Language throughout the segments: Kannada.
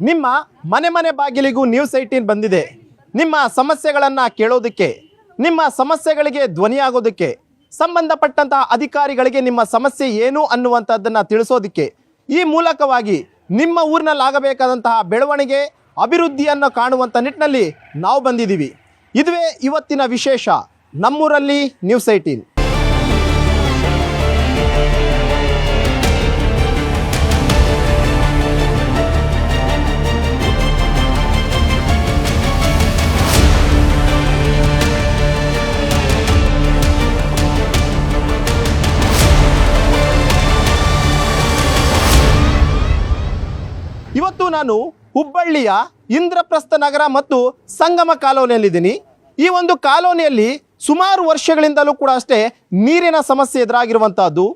ನಿಮ್ಮ ಮನೆ ಮನೆ ಬಾಗಿಲಿಗೂ ನ್ಯೂಸ್ ಏಯ್ಟೀನ್ ಬಂದಿದೆ. ನಿಮ್ಮ ಸಮಸ್ಯೆಗಳನ್ನು ಕೇಳೋದಕ್ಕೆ, ನಿಮ್ಮ ಸಮಸ್ಯೆಗಳಿಗೆ ಧ್ವನಿಯಾಗೋದಕ್ಕೆ ಸಂಬಂಧಪಟ್ಟಂತಹ ಅಧಿಕಾರಿಗಳಿಗೆ ನಿಮ್ಮ ಸಮಸ್ಯೆ ಏನು ಅನ್ನುವಂಥದ್ದನ್ನು ತಿಳಿಸೋದಕ್ಕೆ ಈ ಮೂಲಕವಾಗಿ ನಿಮ್ಮ ಊರಿನಲ್ಲಿ ಆಗಬೇಕಾದಂತಹ ಬೆಳವಣಿಗೆ, ಅಭಿವೃದ್ಧಿಯನ್ನು ಕಾಣುವಂಥ ನಿಟ್ಟಿನಲ್ಲಿ ನಾವು ಬಂದಿದ್ದೀವಿ. ಇದುವೇ ಇವತ್ತಿನ ವಿಶೇಷ ನಮ್ಮೂರಲ್ಲಿ ನ್ಯೂಸ್ ಏಯ್ಟೀನ್ ನಾನು ಹುಬ್ಬಳ್ಳಿಯ ಇಂದ್ರಪ್ರಸ್ಥ ನಗರ ಮತ್ತು ಸಂಗಮ ಕಾಲೋನಿಯಲ್ಲಿದ್ದೀನಿ. ಈ ಒಂದು ಕಾಲೋನಿಯಲ್ಲಿ ಸುಮಾರು ವರ್ಷಗಳಿಂದಲೂ ಕೂಡ ಅಷ್ಟೇ ನೀರಿನ ಸಮಸ್ಯೆ ಎದುರಾಗಿರುವಂತಹದ್ದು.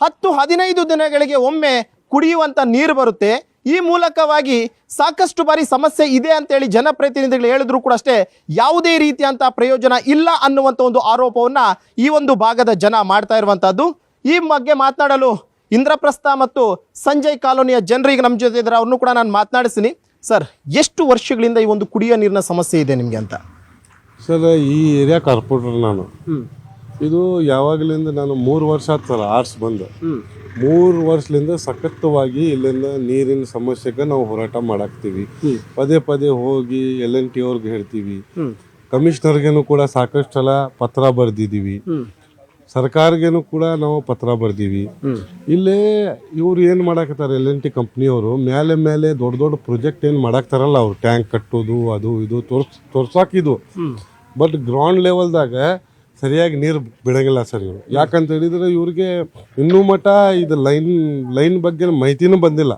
ಹತ್ತು ಹದಿನೈದು ದಿನಗಳಿಗೆ ಒಮ್ಮೆ ಕುಡಿಯುವಂಥ ನೀರು ಬರುತ್ತೆ. ಈ ಮೂಲಕವಾಗಿ ಸಾಕಷ್ಟು ಬಾರಿ ಸಮಸ್ಯೆ ಇದೆ ಅಂತೇಳಿ ಜನಪ್ರತಿನಿಧಿಗಳು ಹೇಳಿದ್ರು ಕೂಡ ಅಷ್ಟೇ ಯಾವುದೇ ರೀತಿಯಂಥ ಪ್ರಯೋಜನ ಇಲ್ಲ ಅನ್ನುವಂಥ ಒಂದು ಆರೋಪವನ್ನು ಈ ಒಂದು ಭಾಗದ ಜನ ಮಾಡ್ತಾ ಇರುವಂಥದ್ದು ಈ ಬಗ್ಗೆ ಮಾತನಾಡಲು ಇಂದ್ರಪ್ರಸ್ಥ ಮತ್ತು ಸಂಜಯ್ ಕಾಲೋನಿಯ ಜನರಿಗೆ ನಮ್ಮ ಜೊತೆ ಇದ್ದಾರೆ. ಅವ್ರನ್ನೂ ಕೂಡ ನಾನು ಮಾತನಾಡಿಸ್ತೀನಿ. ಸರ್ ಎಷ್ಟು ವರ್ಷಗಳಿಂದ ಈ ಒಂದು ಕುಡಿಯೋ ನೀರಿನ ಸಮಸ್ಯೆ ಇದೆ ನಿಮಗೆ ಅಂತ? ಸರ್ ಈ ಏರಿಯಾ ಕಾರ್ಪೊರೇಟರ್ ನಾನು. ಇದು ಯಾವಾಗಲಿಂದ ನಾನು ಮೂರು ವರ್ಷ ಆಯ್ತು ಸರ್ ಆರ್ಟ್ಸ್ ಬಂದು. ಮೂರು ವರ್ಷದಿಂದ ಸಖತ್ತವಾಗಿ ಇಲ್ಲಿಂದ ನೀರಿನ ಸಮಸ್ಯೆಗೆ ನಾವು ಹೋರಾಟ ಮಾಡಾಕ್ತೀವಿ. ಪದೇ ಪದೇ ಹೋಗಿ ಎಲ್ ಎನ್ ಟಿ ಅವ್ರಿಗೆ ಹೇಳ್ತೀವಿ. ಕಮಿಷನರ್ಗೇನು ಕೂಡ ಸಾಕಷ್ಟು ಸಲ ಪತ್ರ ಬರ್ದಿದ್ದೀವಿ. ಸರ್ಕಾರಗೇನು ಕೂಡ ನಾವು ಪತ್ರ ಬರ್ದೀವಿ. ಇಲ್ಲೇ ಇವ್ರು ಏನು ಮಾಡಾಕತ್ತಾರೆ ಎಲ್ ಎನ್ ಟಿ ಕಂಪ್ನಿಯವರು ಮೇಲೆ ಮೇಲೆ ದೊಡ್ಡ ದೊಡ್ಡ ಪ್ರಾಜೆಕ್ಟ್ ಏನು ಮಾಡಾಕ್ತಾರಲ್ಲ ಅವ್ರು ಟ್ಯಾಂಕ್ ಕಟ್ಟೋದು, ಅದು ಇದು ತೋರ್ಸ್ ತೋರ್ಸಾಕಿದು ಬಟ್ ಗ್ರೌಂಡ್ ಲೆವೆಲ್ದಾಗ ಸರಿಯಾಗಿ ನೀರು ಬಿಡಂಗಿಲ್ಲ ಸರ್ ಇವರು. ಯಾಕಂತ ಹೇಳಿದ್ರೆ ಇವ್ರಿಗೆ ಇನ್ನೂ ಮಟ ಇದು ಲೈನ್ ಲೈನ್ ಬಗ್ಗೆ ಮಾಹಿತಿನೂ ಬಂದಿಲ್ಲ.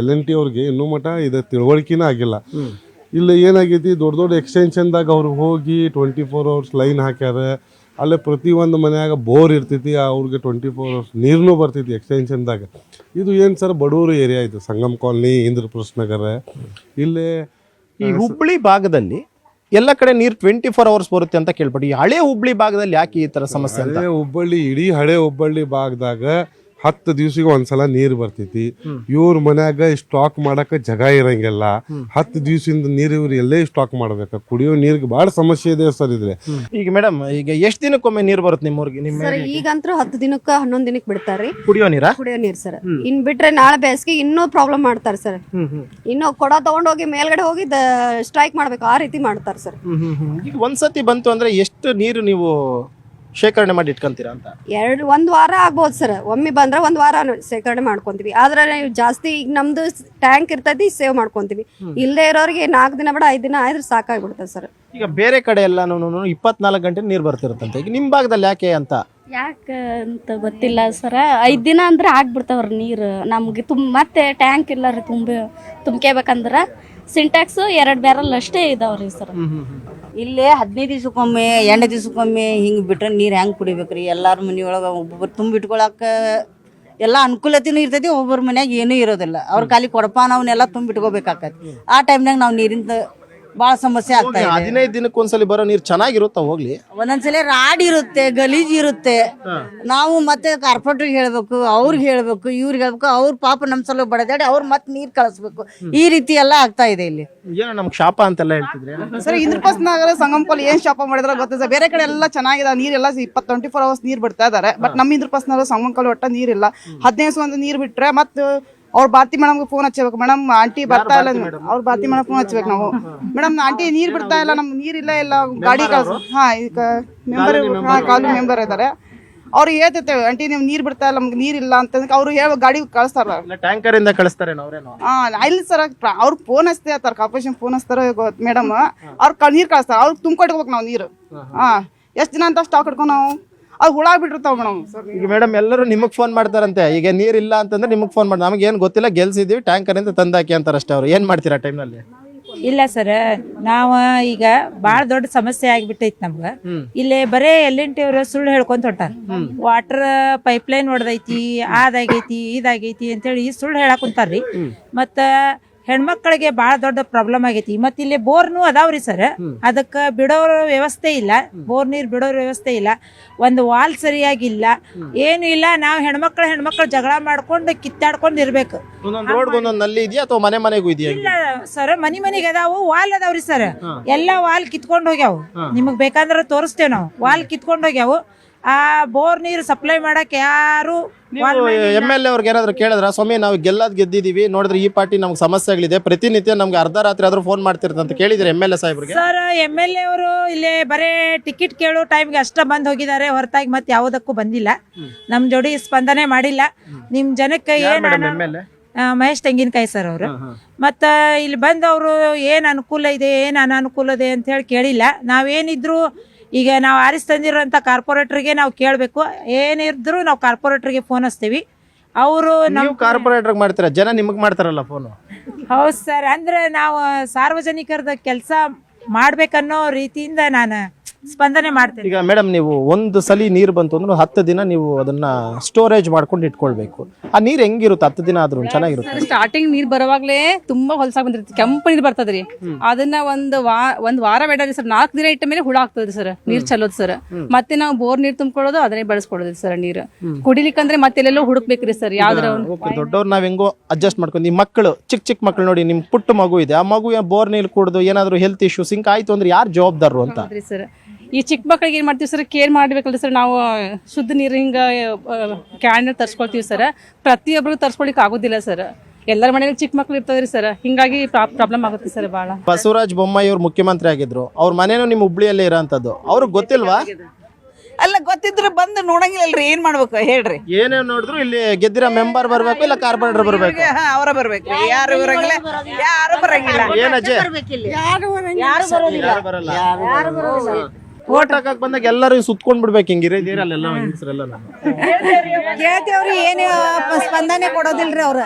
ಎಲ್ ಎನ್ ಟಿ ಅವ್ರಿಗೆ ಇನ್ನೂ ಮಟ ಇದು ತಿಳುವಳಿಕೆನೂ ಆಗಿಲ್ಲ. ಇಲ್ಲಿ ಏನಾಗೈತಿ, ದೊಡ್ಡ ದೊಡ್ಡ ಎಕ್ಸ್ಟೆನ್ಷನ್ದಾಗ ಅವ್ರು ಹೋಗಿ ಟ್ವೆಂಟಿ ಫೋರ್ ಅವರ್ಸ್ ಲೈನ್ ಹಾಕ್ಯಾರ. ಅಲ್ಲೇ ಪ್ರತಿಯೊಂದು ಮನ್ಯಾಗ ಬೋರ್ ಇರ್ತೈತಿ ಅವ್ರಿಗೆ ಟ್ವೆಂಟಿ ಫೋರ್ ಅವರ್ಸ್ ನೀರು ಬರ್ತೈತಿ ಎಕ್ಸ್ಟೆನ್ಷನ್ದಾಗ ಇದು ಏನು ಸರ್ ಬಡೂರು ಏರಿಯಾ ಇದು ಸಂಗಮ್ ಕಾಲೋನಿ ಇಂದ್ರಪ್ರಸ್ ನಗರ. ಇಲ್ಲೇ ಈ ಹುಬ್ಳಿ ಭಾಗದಲ್ಲಿ ಎಲ್ಲ ಕಡೆ ನೀರು ಟ್ವೆಂಟಿ ಫೋರ್ ಅವರ್ಸ್ ಬರುತ್ತೆ ಅಂತ ಕೇಳ್ಬಿಟ್ಟು ಈ ಹಳೆ ಹುಬ್ಳಿ ಭಾಗದಲ್ಲಿ ಯಾಕೆ ಈ ಥರ ಸಮಸ್ಯೆ ಅಂತ? ಹಳೆ ಹುಬ್ಬಳ್ಳಿ ಇಡೀ ಹಳೆ ಹುಬ್ಬಳ್ಳಿ ಭಾಗದಾಗ ಹತ್ತು ದಿವ್ಸಿಗೆ ಒಂದ್ಸಲ ನೀರ್ ಬರ್ತೈತಿ. ಇವ್ರ ಮನ್ಯಾಗ ಸ್ಟಾಕ್ ಮಾಡಕ ಜಾಗ ಇರಂಗಿಲ್ಲ. ಹತ್ತು ದಿವ್ಸದಿಂದ ನೀರು ಇವ್ರು ಎಲ್ಲೇ ಸ್ಟಾಕ್ ಮಾಡ್ಬೇಕ? ಕುಡಿಯೋ ನೀರಿಗೆ ಬಹಳ ಸಮಸ್ಯೆ ಇದೆ ಸರ್ ಇದ್ರೆ ಈಗ ಮೇಡಮ್ ಈಗ ಎಷ್ಟ್ ದಿನಕ್ಕೊಮ್ಮೆ ನೀರು ಬರುತ್ತೆ ನಿಮ್ಮೂರಿಗೆ ನಿಮ್ಮ ಸರ್ ಈಗಂತೂ ಹತ್ತು ದಿನಕ್ಕ ಹನ್ನೊಂದ್ ದಿನಕ್ಕೆ ಬಿಡ್ತಾರ್ರಿ ಕುಡಿಯೋ ನೀರಾ? ಕುಡಿಯೋ ನೀರ್ ಸರ್. ಇನ್ ಬಿಟ್ರೆ ನಾಳೆ ಬೇಸಿಗೆ ಇನ್ನೂ ಪ್ರಾಬ್ಲಮ್ ಮಾಡ್ತಾರೆ ಸರ್. ಇನ್ನು ಕೊಡ ತಗೊಂಡೋಗಿ ಮೇಲ್ಗಡೆ ಹೋಗಿ ಸ್ಟ್ರೈಕ್ ಮಾಡ್ಬೇಕು. ಆ ರೀತಿ ಮಾಡ್ತಾರೆ ಸರ್. ಈಗ ಒಂದ್ಸತಿ ಬಂತು ಅಂದ್ರೆ ಎಷ್ಟು ನೀರು ನೀವು ಶೇಖರಣೆ ಮಾಡಿ ಇಟ್ಕೊಂತೀರಾ ಅಂತ? ಎರಡು ಒಂದು ವಾರ ಆಗ್ಬೋದು ಸರ್. ಒಮ್ಮೆ ಬಂದ್ರೆ ಒಂದು ವಾರ ಶೇಖರಣೆ ಮಾಡ್ಕೊಂತೀವಿ. ಆದ್ರೆ ನೀವು ಜಾಸ್ತಿ ಈಗ ನಮ್ದು ಟ್ಯಾಂಕ್ ಇರ್ತೈತಿ ಸೇವ್ ಮಾಡ್ಕೊಂತೀವಿ. ಇಲ್ಲದೆ ಇರೋರಿಗೆ ನಾಲ್ಕು ದಿನ ಬೇಡ ಐದು ದಿನ ಆದ್ರೆ ಸಾಕಾಗ್ಬಿಡ್ತದೆ ಸರ್. ಈಗ ಬೇರೆ ಕಡೆ ಎಲ್ಲ ಇಪ್ಪತ್ನಾಲ್ಕು ಗಂಟೆ ನೀರು ಬರ್ತಿರುತ್ತಂತೆ. ಈಗ ನಿಮ್ಮ ಭಾಗದಲ್ಲಿ ಯಾಕೆ ಅಂತ? ಯಾಕೆ ಅಂತ ಗೊತ್ತಿಲ್ಲ ಸರ. ಐದು ದಿನ ಅಂದ್ರೆ ಆಗ್ಬಿಡ್ತಾವ್ರಿ ನೀರು. ನಮ್ಗೆ ತುಂಬ ಮತ್ತೆ ಟ್ಯಾಂಕ್ ಇಲ್ಲ ರೀ ತುಂಬ ತುಂಬ್ಕೇಬೇಕಂದ್ರೆ ಸಿಂಟ್ಯಾಕ್ಸ್ ಎರಡು ಬ್ಯಾರಲ್ ಅಷ್ಟೇ ಇದಾವ್ರಿ ಸರ್. ಇಲ್ಲೇ ಹದಿನೈದು ದಿವ್ಸಕ್ಕೊಮ್ಮೆ ಎಂಟು ದಿವ್ಸಕ್ಕೊಮ್ಮೆ ಹಿಂಗೆ ಬಿಟ್ರೆ ನೀರು ಹೆಂಗೆ ಕುಡಿಬೇಕ್ರಿ? ಎಲ್ಲಾರ ಮನೆಯೊಳಗೆ ಒಬ್ಬೊಬ್ಬರು ತುಂಬಿಟ್ಕೊಳಕ್ಕೆ ಎಲ್ಲ ಅನುಕೂಲತೆನೂ ಇರ್ತೈತಿ ಒಬ್ಬೊಬ್ಬರ ಮನ್ಯಾಗ ಏನೂ ಇರೋದಿಲ್ಲ. ಅವ್ರ ಖಾಲಿ ಕೊಡಪಾನ ಅವನ್ನೆಲ್ಲ ತುಂಬಿಟ್ಕೋಬೇಕಾಕತಿ ಆ ಟೈಮ್ನಾಗ ನಾವು ನೀರಿಂದ ಭಾಳ ಸಮಸ್ಯೆ ಆಗ್ತಾ ಇದೆ. ಹದಿನೈದು ದಿನಕ್ಕೆ ಒಂದ್ಸಲಿ ಬರೋ ನೀರು ಚೆನ್ನಾಗಿರುತ್ತಾ ಹೋಗ್ಲಿ? ಒಂದೊಂದ್ಸಲ ರಾಡ್ ಇರುತ್ತೆ ಗಲೀಜ್ ಇರುತ್ತೆ. ನಾವು ಮತ್ತೆ ಕಾರ್ಪೊರೇಟ್ರಿಗೆ ಹೇಳ್ಬೇಕು ಅವ್ರಿಗೆ ಹೇಳ್ಬೇಕು ಇವ್ರಿಗೆ ಹೇಳ್ಬೇಕು ಅವ್ರ ಪಾಪ ನಮ್ಮ ಸಲ ಬಡದಾಡಿ ಅವ್ರು ಮತ್ತೆ ನೀರ್ ಕಳಿಸ್ಬೇಕು. ಈ ರೀತಿ ಎಲ್ಲ ಆಗ್ತಾ ಇದೆ ಇಲ್ಲಿ. ಏನೋ ನಮ್ಗೆ ಶಾಪ ಅಂತೆಲ್ಲ ಹೇಳ್ತಿದ್ರೆ ಸರ್ ಇಂದ್ರಪ್ರಸ್ಥ ನಗರ ಸಂಗಮಪಲ್ಲಿ ಏನ್ ಶಾಪ ಮಾಡಿದ್ರೆ ಗೊತ್ತಿಲ್ಲ ಸರ್? ಬೇರೆ ಕಡೆ ಎಲ್ಲ ಚೆನ್ನಾಗಿದೆ ನೀರೆಲ್ಲ ಇಪ್ಪತ್ತು ಟ್ವೆಂಟಿ ಫೋರ್ ಅವರ್ಸ್ ನೀರು ಬಿಡ್ತಾ ಇದಾರೆ. ಬಟ್ ನಮ್ಮ ಇಂದ್ರಪ್ರಸ್ಥ ನಗರ ಸಂಗಮಕಲ್ ಒಟ್ಟ ನೀರಿಲ್ಲ. ಹದಿನೈದು ಒಂದು ನೀರು ಬಿಟ್ರೆ ಮತ್ತು ಅವ್ರ ಬಾತಿ ಮೇಡಮ್ಗೆ ಫೋನ್ ಹಚ್ಚಬೇಕು. ಮೇಡಮ್ ಆಂಟಿ ಬರ್ತಾ ಇಲ್ಲ ಅವ್ರ ಬಾತಿ ಮೇಡಮ್ ಫೋನ್ ಹಚ್ಬೇಕು ನಾವು. ಮೇಡಮ್ ಆಂಟಿ ನೀರ್ ಬಿಡ್ತಾ ಇಲ್ಲ ನಮ್ಗೆ ನೀರಿಲ್ಲ ಇಲ್ಲ ಗಾಡಿ ಕಳ್ಸ ಹಾ ಈಗ ಮೆಂಬರ್ ಹಾ ಕಾಲು ಮೆಂಬರ್ ಇದ್ದಾರೆ ಅವ್ರು ಹೇಳ್ತಿರ್ತೇವೆ ಆಂಟಿ ನೀವು ನೀರ್ ಬಿಡ್ತಾ ಇಲ್ಲ ನಮ್ಗೆ ನೀರಿಲ್ಲ ಅಂತಂದ್ರೆ ಅವ್ರು ಹೇಳ ಗಾಡಿ ಕಳಿಸ್ತಾರ ಟ್ಯಾಂಕರ್ ಇಂದ ಕಳಿಸ್ತಾರೆ ಹಾ ಇಲ್ಲಿ ಸರ್ ಅವ್ರು ಫೋನ್ ಹಚ್ತೇ ಇರ್ತಾರೆ ಕಾರ್ಪೊರೇಷನ್ ಫೋನ್ ಹಚ್ತಾರ ಮೇಡಮ್. ಅವ್ರು ನೀರ್ ನೀರು ಕಳಿಸ್ತಾರೆ ತುಂಬ ತುಂಬ್ಕೊಟ್ಕೋಬೇಕು ನಾವು ನೀರು. ಹಾ ಎಷ್ಟು ದಿನ ಅಂತ ಸ್ಟಾಕ್ ಹಿಡ್ಕೊಂಡು ನಾವು? ಅದು ಹುಳ ಬಿಟ್ಟಿರ್ತಾವ ಮೇಡಮ್ ಸರ್ ಈಗ ಮೇಡಮ್ ಎಲ್ಲರೂ ನಿಮಗೆ ಫೋನ್ ಮಾಡ್ತಾರಂತೆ. ಈಗ ನೀರಿಲ್ಲ ಅಂತಂದ್ರೆ ನಿಮಗೆ ಫೋನ್ ಮಾಡಿ ನಮಗೆ ಏನು ಗೊತ್ತಿಲ್ಲ ಗೆಲ್ಸಿದೀವಿ ಟ್ಯಾಂಕರ್ ಇಂದ ತಂದಾಕಿ ಅಂತಾರೆ ಅಷ್ಟೇ ಅವ್ರು. ಏನು ಮಾಡ್ತೀರಾ ಟೈಮ್ನಲ್ಲಿ ಇಲ್ಲ ಸರ್ ನಾವು ಈಗ ಭಾಳ ದೊಡ್ಡ ಸಮಸ್ಯೆ ಆಗಿಬಿಟ್ಟೈತಿ ನಮ್ಗೆ. ಇಲ್ಲಿ ಬರೇ ಎಲ್ ಎನ್ ಟಿ ಅವರು ಸುಳ್ಳು ಹೇಳ್ಕೊಂತ ಹೊಂಟಾರ. ವಾಟರ್ ಪೈಪ್ಲೈನ್ ಹೊಡೆದೈತಿ ಅದಾಗೈತಿ ಇದಾಗೈತಿ ಅಂತೇಳಿ ಸುಳ್ಳು ಹೇಳಕ್ ಕುಂತಾರ್ರಿ ಮತ್ತ ಹೆಣ್ಮಕ್ಳಿಗೆ ಬಹಳ ದೊಡ್ಡ ಪ್ರಾಬ್ಲಮ್ ಆಗೈತಿ. ಮತ್ತ ಇಲ್ಲಿ ಬೋರ್ನು ಅದಾವ್ರಿ ಸರ್. ಅದಕ್ಕ ಬಿಡೋರ ವ್ಯವಸ್ಥೆ ಇಲ್ಲ. ಬೋರ್ ನೀರ್ ಬಿಡೋರ ವ್ಯವಸ್ಥೆ ಇಲ್ಲ. ಒಂದು ವಾಲ್ ಸರಿಯಾಗಿಲ್ಲ ಏನು ಇಲ್ಲ. ನಾವು ಹೆಣ್ಮಕ್ಳ ಹೆಣ್ಮಕ್ಳು ಜಗಳ ಮಾಡ್ಕೊಂಡು ಕಿತ್ತಾಡ್ಕೊಂಡು ಇರ್ಬೇಕು. ಒಂದೊಂದು ರೋಡ್ ಒಂದೊಂದು ನಲ್ಲಿ ಇದೆಯಾ ಅಥವಾ ಮನೆ ಮನೆಗೂ ಇದೆಯಾ ಇಲ್ಲ ಸರ್ ಮನಿ ಮನಿಗೆ ಅದಾವು. ವಾಲ್ ಅದಾವ್ರಿ ಸರ್. ಎಲ್ಲಾ ವಾಲ್ ಕಿತ್ಕೊಂಡ್ ಹೋಗ್ಯಾವು. ನಿಮಗ್ ಬೇಕಂದ್ರೆ ತೋರಿಸ್ತೇವ್ ನಾವು. ವಾಲ್ ಕಿತ್ಕೊಂಡ್ ಹೋಗ್ಯಾವು. ಆ ಬೋರ್ ನೀರು ಸಪ್ಲೈ ಮಾಡಕ್ ಯಾರು ಎಂ ಎಲ್ ಎ ಅವ್ರಿಗೆ ಏನಾದ್ರು ಕೇಳಿದ್ರ? ಸ್ವಾಮಿ ನಾವು ಗೆಲ್ಲದ್ ಗೆದ್ದಿದೀವಿ. ನೋಡಿದ್ರೆ ಈ ಪಾರ್ಟಿ ನಮ್ಗೆ ಸಮಸ್ಯೆಗಳಿದೆ. ಪ್ರತಿನಿತ್ಯ ನಮ್ಗೆ ಅರ್ಧ ರಾತ್ರಿ ಆದ್ರೂ ಫೋನ್ ಮಾಡ್ತಿರ್ತಂತ ಕೇಳಿದ್ರೆ ಎಂ ಎಲ್ ಎ ಸಾಹೇಬ್ರಿಗೆ? ಸರ್ ಎಂ ಎಲ್ ಎ ಅವರು ಇಲ್ಲಿ ಬರೇ ಟಿಕೆಟ್ ಕೇಳೋ ಟೈಮ್ಗೆ ಅಷ್ಟ ಬಂದ್ ಹೋಗಿದ್ದಾರೆ. ಹೊರತಾಗಿ ಮತ್ತೆ ಯಾವುದಕ್ಕೂ ಬಂದಿಲ್ಲ. ನಮ್ ಜೋಡಿ ಸ್ಪಂದನೆ ಮಾಡಿಲ್ಲ. ನಿಮ್ ಜನಕ್ಕೆ ಏನ್ ಮಹೇಶ್ ತೆಂಗಿನಕಾಯಿ ಸರ್ ಅವರು. ಮತ್ತ ಇಲ್ಲಿ ಬಂದವರು ಅವರು ಏನ್ ಅನುಕೂಲ ಇದೆ ಏನ್ ಅನಾನುಕೂಲ ಇದೆ ಅಂತ ಹೇಳಿ ಕೇಳಿಲ್ಲ. ನಾವೇನಿದ್ರು ಈಗ ನಾವು ಆರಿಸ್ ತಂದಿರೋಂಥ ಕಾರ್ಪೊರೇಟ್ರಿಗೆ ನಾವು ಕೇಳಬೇಕು. ಏನಿದ್ರು ನಾವು ಕಾರ್ಪೊರೇಟ್ರಿಗೆ ಫೋನ್ ಹಚ್ತೀವಿ. ಅವರು ನೀವು ಕಾರ್ಪೊರೇಟರ್ ಮಾಡ್ತೀರಾ? ಜನ ನಿಮಗೆ ಮಾಡ್ತಾರಲ್ಲ ಫೋನು ಹೌದು ಸರ್. ಅಂದರೆ ನಾವು ಸಾರ್ವಜನಿಕರದ ಕೆಲಸ ಮಾಡಬೇಕನ್ನೋ ರೀತಿಯಿಂದ ನಾನು ಸ್ಪಂದನೆ ಮಾಡ್ತೀವಿ ಈಗ ಮೇಡಮ್ ನೀವು ಒಂದು ಸಲ ನೀರು ಬಂತು ಅಂದ್ರೆ ಹತ್ತು ದಿನ ನೀವು ಅದನ್ನ ಸ್ಟೋರೇಜ್ ಮಾಡ್ಕೊಂಡು ಇಟ್ಕೊಳ್ಬೇಕು. ಆ ನೀರು ಹೆಂಗಿರುತ್ತೆ? ಹತ್ತು ದಿನ ಆದ್ರೂ ಚೆನ್ನಾಗಿರುತ್ತೆ. ಸ್ಟಾರ್ಟಿಂಗ್ ನೀರ್ ಬರುವಾಗ್ಲೇ ತುಂಬಾ ಹೊಲಸಾಗಿ ಬಂದಿರುತ್ತೆ. ಕೆಂಪು ನೀರ್ ಬರ್ತದ್ರಿ. ಅದನ್ನ ಒಂದ್ ವಾ ಒಂದ್ ವಾರ ಬೇಡ ಸರ್ ನಾಲ್ಕು ದಿನ ಇಟ್ಟ ಮೇಲೆ ಹುಳ ಆಗ್ತದ್ರಿ ಸರ್ ನೀರ್ ಚಲೋದ್ ಸರ್ ಮತ್ತೆ ನಾವು ಬೋರ್ ನೀರ್ ತುಂಬಿಕೊಳ್ಳೋದು ಅದನ್ನೇ ಬಳಸ್ಕೊಳ್ಳೋದ್ರಿ ಸರ್ ನೀರು. ಕುಡಿಲಿಕ್ಕಂದ್ರೆ ಮತ್ತೆ ಎಲ್ಲೆಲ್ಲೋ ಹುಡುಕ್ಬೇಕ್ರಿ ಸರ್ ಯಾವ್ದ್ರ ಒಂದು ಓಕೆ ದೊಡ್ಡವ್ರು ನಾವ್ ಹೆಂಗೋ ಅಡ್ಜಸ್ಟ್ ಮಾಡ್ಕೊಂಡು ಈ ಮಕ್ಕಳು ಚಿಕ್ಕ ಚಿಕ್ಕ ಮಕ್ಕಳು ನೋಡಿ ನಿಮ್ ಪುಟ್ಟ ಮಗು ಇದೆ. ಆ ಮಗು ಬೋರ್ ನೀರು ಕುಡಿದು ಏನಾದ್ರು ಹೆಲ್ತ್ ಇಶ್ಯೂ ಸಿಂಕ್ ಆಯ್ತು ಅಂದ್ರೆ ಯಾರು ಜವಾಬ್ದಾರರು ಅಂತ? ಹೌದ್ರಿ ಸರ್ ಈ ಚಿಕ್ಕ ಮಕ್ಕಳಿಗೆ ಏನು ಮಾಡ್ತೀವಿ ಸರ್ ಕೇರ್ ಮಾಡಬೇಕಲ್ಲ ಸರ್ ನಾವು ಶುದ್ಧ ನೀರು ಹಿಂಗೆ ಕ್ಯಾನ್ ತರ್ಸ್ಕೊಳ್ತೀವಿ ಸರ್. ಪ್ರತಿಯೊಬ್ಬರಿಗೂ ತರ್ಸ್ಕೊಳಿಕ್ಕೆ ಆಗೋದಿಲ್ಲ ಸರ್. ಎಲ್ಲರ ಮನೇಲಿ ಚಿಕ್ಕ ಮಕ್ಳು ಇರ್ತದ್ರಿ ಸರ್. ಹಿಂಗಾಗಿ ಪ್ರಾಬ್ಲಮ್ ಆಗುತ್ತೆ ಸರ್ ಭಾಳ ಬಸವರಾಜ್ ಬೊಮ್ಮಾಯಿ ಅವ್ರು ಮುಖ್ಯಮಂತ್ರಿ ಆಗಿದ್ರು. ಅವ್ರ ಮನೇನು ನಿಮ್ಮ ಹುಬ್ಳಿಯಲ್ಲಿ ಇರೋಂಥದ್ದು. ಅವ್ರಿಗೆ ಗೊತ್ತಿಲ್ವಾ? ಅಲ್ಲ ಗೊತ್ತಿದ್ರೆ ಬಂದು ನೋಡಂಗಿಲ್ಲಲ್ರಿ ಏನ್ ಮಾಡ್ಬೇಕು ಹೇಳ್ರಿ. ಏನೇ ನೋಡಿದ್ರು ಇಲ್ಲಿ ಗೆದ್ದಿರೋ ಮೆಂಬರ್ ಬರ್ಬೇಕು ಇಲ್ಲ ಕಾರ್ಪೊರೇಟರ್ ಬರ್ಬೇಕು? ಹಾ, ಅವರ ಬರ್ಬೇಕು. ಯಾರು ಬರಂಗಿಲ್ಲ. ಯಾರು ಬರಂಗಿಲ್ಲ. ಏನಜ್ಜೆ ಯಾರು ಬರಲ್ಲ ಓಟ್ ಹಾಕಕ್ ಬಂದಾಗ ಎಲ್ಲರೂ ಸುತ್ಕೊಂಡ್ ಬಿಡ್ಬೇಕು ಹಿಂಗಿರ ಇದ್ದೀರಲ್ಲೆಲ್ಲ ಹೆಂಗಸ್ರೆಲ್ಲ ಕೇಳ್ತೇವ್ರಿ ಏನು ಸ್ಪಂದನೆ ಕೊಡೋದಿಲ್ರಿ ಅವ್ರ.